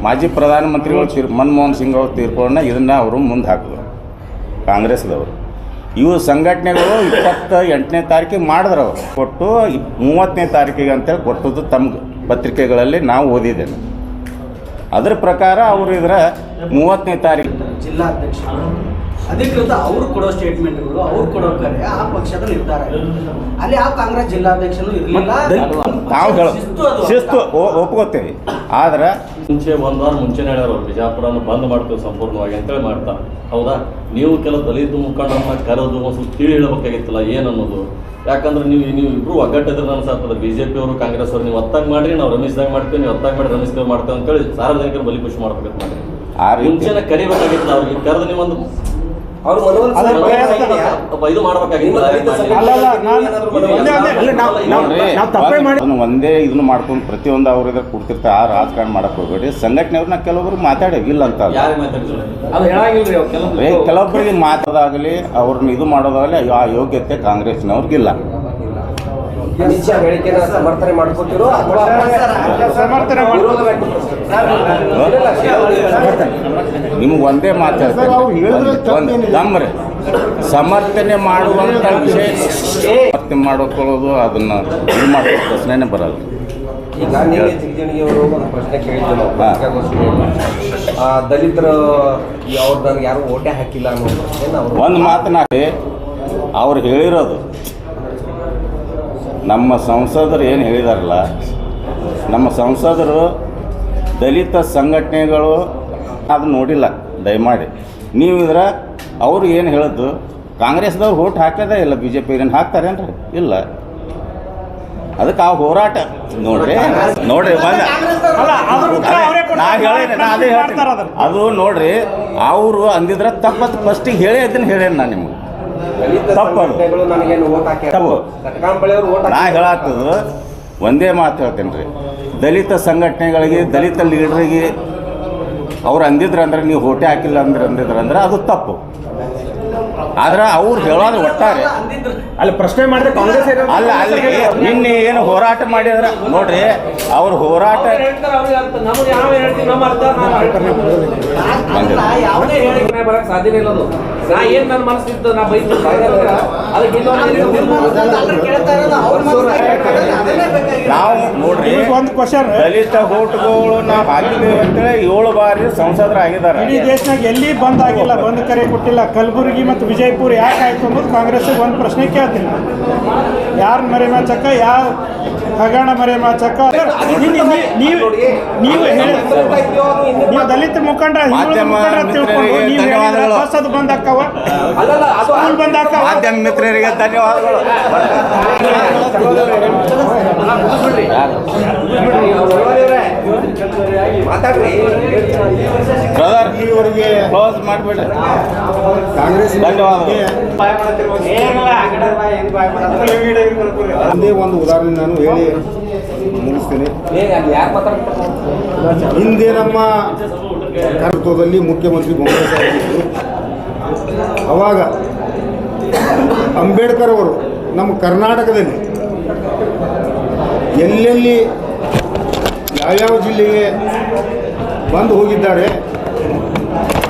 ಮಾಜಿ ಪ್ರಧಾನಮಂತ್ರಿಗಳು ಶ್ರೀ ಮನಮೋಹನ್ ಸಿಂಗ್ ಅವರು ತೀರ್ಕೊಂಡ ಇದನ್ನು ಅವರು ಮುಂದೆ ಹಾಕಿದ್ರು. ಕಾಂಗ್ರೆಸ್ದವರು. ಇವು ಸಂಘಟನೆಗಳು ಇಪ್ಪತ್ತ ಎಂಟನೇ ತಾರೀಕಿಗೆ ಮಾಡಿದ್ರು ಅವರು. ಕೊಟ್ಟು ಮೂವತ್ತನೇ ತಾರೀಕಿಗೆ ಅಂತೇಳಿ ಕೊಟ್ಟದ್ದು ತಮ್ಗೆ ಪತ್ರಿಕೆಗಳಲ್ಲಿ ನಾವು ಓದಿದ್ದೇನೆ ಅದ್ರ ಪ್ರಕಾರ ಅವರು ಇದರ ಮೂವತ್ತನೇ ತಾರೀಕು ಜಿಲ್ಲಾಧ್ಯಕ್ಷ ಅಧಿಕೃತ ಅವ್ರು ಕೊಡೋ ಸ್ಟೇಟ್ಮೆಂಟ್ಗಳು ಅವ್ರು ಕೊಡೋ ಕರೆ ಆ ಪಕ್ಷದ ನಿರ್ಧಾರ ಅಲ್ಲಿ ಆ ಕಾಂಗ್ರೆಸ್ ಜಿಲ್ಲಾಧ್ಯಕ್ಷನು ಇರಲಿಲ್ಲ. ನಾವು ಹೇಳ ಶಿಸ್ತು ಒಪ್ಕೋತೀವಿ. ಆದ್ರೆ ಮುಂಚೆ ಒಂದು ವಾರ ಮುಂಚೆನೇ ಹೇಳ್ಯಾರ ಅವ್ರು ಬಿಜಾಪುರನ ಬಂದ್ ಮಾಡ್ತೇವೆ ಸಂಪೂರ್ಣವಾಗಿ ಅಂತೇಳಿ ಮಾಡ್ತಾ. ಹೌದಾ? ನೀವು ಕೆಲವು ದಲಿತ ಮುಖಂಡರನ್ನ ಕರೆದು ಒಂದು ಸ್ವಲ್ಪ ತಿಳಿ ಹೇಳಬೇಕಾಗಿತ್ತಲ್ಲ ಏನನ್ನೋದು? ಅನ್ನೋದು ಯಾಕಂದ್ರೆ ನೀವು ನೀವು ಇಬ್ರು ಒಗ್ಗಟ್ಟಿದ್ರೆ ಅನ್ಸತ್ತದ ಬಿ ಜೆ ಪಿ ಅವರು ಕಾಂಗ್ರೆಸ್ ಅವರು ನೀವು ಒತ್ತಾಗ ಮಾಡ್ರಿ ನಾವು ರಮೇಶ್ದಾಗ ಮಾಡ್ತೀವಿ ನೀವು ಒತ್ತಾಗ ಮಾಡಿ ರಮೇಶ್ ದೇವ್ ಮಾಡ್ತೇವೆ ಅಂತೇಳಿ ಸಾರ್ವಜನಿಕರು ಬಲಿ ಖುಷಿ ಮಾಡ್ಬೇಕಂತ ಮುಂಚೆನೆ ಕರಿಬೇಕಾಗಿತ್ತು ಅವ್ರಿಗೆ. ಕರೆದು ನೀವು ಒಂದು ಇದನ್ನು ಅಲ್ಲ, ನಾವು- ನಾವು- ನೋಡ್ರಿ, ನಾವು ತಪ್ಪೇ ಒಂದ್- ಮಾಡಿ ಒಂದೇ ಇದನ್ನ ಮಾಡ್ಕೊಂಡು ಪ್ರತಿಯೊಂದು ಅವ್ರ ಇದ್ರೆ ಕೊಡ್ತಿರ್ತಾರೆ ಆ ರಾಜಕಾರಣ ಮಾಡಕ್ ಹೋಗ್ಬೇಡಿ. ಸಂಘಟನೆಯವ್ರನ್ನ ಕೆಲವೊಬ್ರು ಮಾತಾಡೇವಿ ಇಲ್ಲ ಅಂತ ಕೆಲವೊಬ್ಬರಿಗೆ ಮಾತಾದಾಗಲಿ ಅವ್ರನ್ನ ಇದು ಮಾಡೋದಾಗಲಿ ಆ ಯೋಗ್ಯತೆ ಕಾಂಗ್ರೆಸ್ನವ್ರಿಗಿಲ್ಲ. ಶಾ ಹೇಳಿಕೆನ ಸಮರ್ಥನೆ ಮಾಡ್ಕೊತಿರೋ ಅಥವಾ ಸಮರ್ಥನೆ? ನಿಮ್ಗೆ ಒಂದೇ ಮಾತು ಸರ್, ಅವ್ರು ಹೇಳಿದ್ರೆ ಒಂದು ತಪ್ಪೇನಿಲ್ಲ. ದಮ್ರೆ ಸಮರ್ಥನೆ ಮಾಡುವಂಥ ವಿಷಯ. ಸಮರ್ಥನೆ ಮಾಡ್ಕೊಳ್ಳೋದು ಅದನ್ನ ಇದು ಮಾಡೋ ಪ್ರಶ್ನೆನೇ ಬರಲ್ಲ. ಈಗ ನೀವೇ ಅವರು ಒಂದು ಪ್ರಶ್ನೆ ಕೇಳಿದ್ದೆ ನಾವು ದಲಿತರು ಅವ್ರು ನನಗೆ ಯಾರು ಓಟೆ ಹಾಕಿಲ್ಲ ಅನ್ನೋ ಅವರು ಒಂದು ಮಾತನಾಡಿ ಅವ್ರು ಹೇಳಿರೋದು. ನಮ್ಮ ಸಂಸದರು ಏನು ಹೇಳಿದಾರಲ್ಲ ನಮ್ಮ ಸಂಸದರು ದಲಿತ ಸಂಘಟನೆಗಳು ಅದು ನೋಡಿಲ್ಲ ದಯಮಾಡಿ. ನೀವು ಇದ್ರ ಅವರು ಏನು ಹೇಳೋದು ಕಾಂಗ್ರೆಸ್ದವ್ರು ಓಟ್ ಹಾಕೋದೇ ಇಲ್ಲ ಬಿ ಜೆ ಪಿಗೇನು ಹಾಕ್ತಾರೇನ್ರಿ? ಇಲ್ಲ. ಅದಕ್ಕೆ ಆ ಹೋರಾಟ ನೋಡ್ರಿ ನೋಡ್ರಿ ಬಂದ. ನಾ ಹೇಳೇನೆ ನಾ ಅದೇ ಮಾಡ್ತಾರ ಹೇಳ್ತೀನಿ. ಅದು ನೋಡ್ರಿ ಅವರು ಅಂದಿದ್ರೆ ತಪ್ಪತ್ತು ಫಸ್ಟಿಗೆ ಹೇಳೇ ಅದನ್ನ ಹೇಳೇನು ನಾನು ನಿಮ್ಗೆ. ತಪ್ಪು. ನಾ ಹೇಳತ್ತದು ಒಂದೇ ಮಾತು ಹೇಳ್ತೇನೆ ರೀ ದಲಿತ ಸಂಘಟನೆಗಳಿಗೆ ದಲಿತ ಲೀಡ್ರಿಗೆ ಅವ್ರು ಅಂದಿದ್ರಂದ್ರೆ ನೀವು ಹೋಟೆ ಹಾಕಿಲ್ಲ ಅಂದ್ರೆ ಅಂದಿದ್ರಂದ್ರೆ ಅದು ತಪ್ಪು. ಆದ್ರೆ ಅವ್ರು ಹೇಳೋದು ಒಟ್ಟಾರೆ. ಅಂದಿದ್ರು ಅಲ್ಲಿ ಪ್ರಶ್ನೆ ಮಾಡಿದ್ರೆ ಕಾಂಗ್ರೆಸ್ ಅಲ್ಲ ಅಲ್ಲಿ ನಿನ್ನೆ ಏನು ಹೋರಾಟ ಮಾಡಿದ್ರೆ ನೋಡ್ರಿ ಅವ್ರ ಹೋರಾಟ ಸಾಧ್ಯನೇ ಇಲ್ಲ ಅದು. ನಾ ಏನ್ ನನ್ನ ಮನಸ್ಸಿತ್ತು ನಾ ಬೈದು ಅದಕ್ಕೆ. ನಾವು ನೋಡ್ರಿ ಒಂದು ಕ್ವಶನ್ ದಲಿತ ಓಟ್ಗಳು ನಾವು ಹಾಕಿದ್ದೇವೆ ಅಂತೇಳಿ ಏಳು ಬಾರಿ ಸಂಸದರಾಗಿದ್ದಾರೆ ಇಡೀ ದೇಶನಾಗ ಎಲ್ಲಿ ಬಂದ್ ಆಗಿಲ್ಲ ಬಂದ್ ಕರೆ ಕೊಟ್ಟಿಲ್ಲ ಕಲಬುರಗಿ ಮತ್ತು ವಿಜಯಪುರ ಯಾಕೆ ಆಯ್ತು ಅನ್ನೋದು ಕಾಂಗ್ರೆಸ್ಗೆ ಒಂದು ಪ್ರಶ್ನೆ ಕೇಳ್ತೀನಿ. ಯಾರು ಮರೆ ಮಾಚಕ್ಕ ಯಾವ ಹಗರಣ ಮರೆ ಮಾಚಕ್ಕ? ನೀವು ನೀವು ನೀವು ದಲಿತ ಮುಖಂಡ ಹಿಂದುಳಿದ ತಿಳ್ಕೊಂಡು ನೀವು ಹೊಸದು ಧನ್ಯವಾದಗಳು. ಮಾಧ್ಯಮ ಮಿತ್ರರಿಗೆ ಧನ್ಯವಾದಗಳು. ಮಾತಾಡ್ರಿ ಬ್ರದರ್ ಇವರಿಗೆ ಕ್ಲೋಸ್ ಮಾಡಿಬಿಡ್ರಿ ಕಾಂಗ್ರೆಸ್ ಧನ್ಯವಾದಗಳು ಒಂದೇ ಒಂದು ಉದಾಹರಣೆ ನಾನು ಹೇಳಿ ಮುಗಿಸ್ತೇನೆ. ಹಿಂದೆ ನಮ್ಮ ನೇತೃತ್ವದಲ್ಲಿ ಮುಖ್ಯಮಂತ್ರಿ ಬೊಮ್ಮಾಯಿ ಸಾಹೇಬರು ಅವಾಗ ಅಂಬೇಡ್ಕರ್ ಅವರು ನಮ್ಮ ಕರ್ನಾಟಕದಲ್ಲಿ ಎಲ್ಲೆಲ್ಲಿ ಯಾವ್ಯಾವ ಜಿಲ್ಲೆಗೆ ಬಂದು ಹೋಗಿದ್ದಾರೆ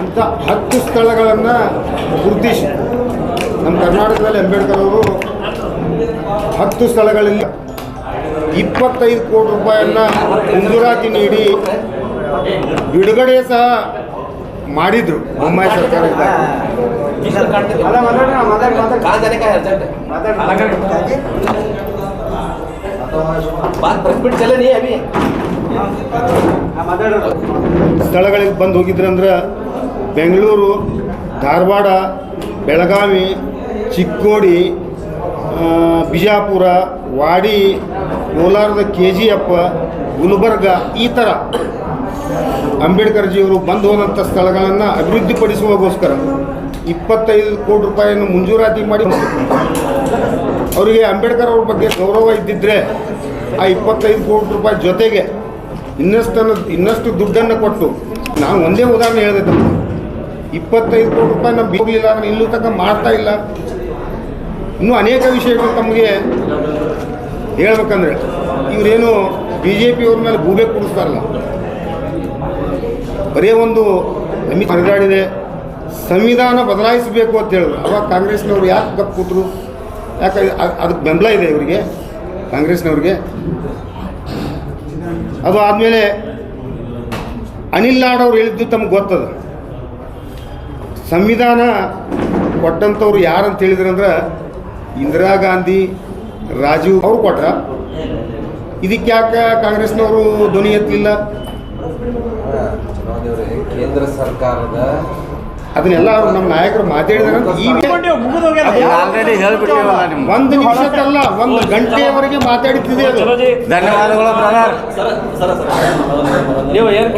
ಅಂತ ಹತ್ತು ಸ್ಥಳಗಳನ್ನು ಗುರುತಿಸಿ. ನಮ್ಮ ಕರ್ನಾಟಕದಲ್ಲಿ ಅಂಬೇಡ್ಕರ್ ಅವರು ಹತ್ತು ಸ್ಥಳಗಳಲ್ಲಿ ಇಪ್ಪತ್ತೈದು ಕೋಟಿ ರೂಪಾಯಿಯನ್ನು ಮುಂಜೂರಾತಿ ನೀಡಿ ಬಿಡುಗಡೆ ಸಹ ಮಾಡಿದರು. ಬೊಮ್ಮಾಯಿ ಸರ್ಕಾರ ಸ್ಥಳಗಳಿಗೆ ಬಂದು ಹೋಗಿದ್ರಂದ್ರೆ ಬೆಂಗಳೂರು ಧಾರವಾಡ ಬೆಳಗಾವಿ ಚಿಕ್ಕೋಡಿ ಬಿಜಾಪುರ ವಾಡಿ ಕೋಲಾರದ ಕೆ ಜಿ ಎಫ್ ಗುಲ್ಬರ್ಗ ಈ ಥರ ಅಂಬೇಡ್ಕರ್ಜಿಯವರು ಬಂದು ಹೋದಂಥ ಸ್ಥಳಗಳನ್ನು ಅಭಿವೃದ್ಧಿಪಡಿಸುವಗೋಸ್ಕರ. ಇಪ್ಪತ್ತೈದು ಕೋಟಿ ರೂಪಾಯಿಯನ್ನು ಮಂಜೂರಾತಿ ಮಾಡಿ ಅವರಿಗೆ ಅಂಬೇಡ್ಕರ್ ಅವ್ರ ಬಗ್ಗೆ ಗೌರವ ಇದ್ದಿದ್ದರೆ ಆ ಇಪ್ಪತ್ತೈದು ಕೋಟಿ ರೂಪಾಯಿ ಜೊತೆಗೆ ಇನ್ನಷ್ಟನ್ನು ಇನ್ನಷ್ಟು ದುಡ್ಡನ್ನು ಕೊಟ್ಟು ನಾನು ಒಂದೇ ಉದಾಹರಣೆ ಹೇಳಿದೆ ತಮ್ಮ ಇಪ್ಪತ್ತೈದು ಕೋಟಿ ರೂಪಾಯಿ ನಮ್ಗೆ ಹೋಗಲಿಲ್ಲ, ನಾನು ಇಲ್ಲೂ ತನಕ ಮಾಡ್ತಾ ಇಲ್ಲ. ಇನ್ನೂ ಅನೇಕ ವಿಷಯಗಳು ತಮಗೆ ಹೇಳ್ಬೇಕಂದ್ರೆ, ಇವರೇನು ಬಿ ಜೆ ಪಿಯವ್ರ ಮೇಲೆ ಗೂಬೆ ಕೂಡಿಸ್ತಾರಲ್ಲ. ಬರೀ ಒಂದು ಹರಿದಾಡಿದೆ ಸಂವಿಧಾನ ಬದಲಾಯಿಸಬೇಕು ಅಂತ ಹೇಳಿದ್ರು. ಅವಾಗ ಕಾಂಗ್ರೆಸ್ನವ್ರು ಯಾಕೆ ಗಪ್ ಕೂತರು? ಯಾಕೆ ಅದಕ್ಕೆ ಬೆಂಬಲ ಇದೆ ಇವರಿಗೆ, ಕಾಂಗ್ರೆಸ್ನವ್ರಿಗೆ? ಅದು ಆದಮೇಲೆ ಅನಿಲ್ ಲಾಡ್ ಅವ್ರು ಹೇಳಿದ್ದು ತಮ್ಗೆ ಗೊತ್ತದ. ಸಂವಿಧಾನ ಕೊಟ್ಟಂಥವ್ರು ಯಾರಂತ ಹೇಳಿದ್ರಂದ್ರೆ ಇಂದಿರಾ ಗಾಂಧಿ, ರಾಜೀವ್ ಅವ್ರು ಕೊಟ್ರ. ಇದಕ್ಕೆ ಯಾಕೆ ಕಾಂಗ್ರೆಸ್ನವರು ಧ್ವನಿ ಎತ್ತಲಿಲ್ಲ? ಕೇಂದ್ರ ಸರ್ಕಾರದ ಅದನ್ನೆಲ್ಲ ಅವ್ರು ನಮ್ಮ ನಾಯಕರು ಮಾತಾಡಿದಾಗ ಒಂದು ಒಂದು ಗಂಟೆಯವರೆಗೆ ಮಾತಾಡುತ್ತಿದೆ ಧನ್ಯವಾದಗಳು ನೀವು ಏನು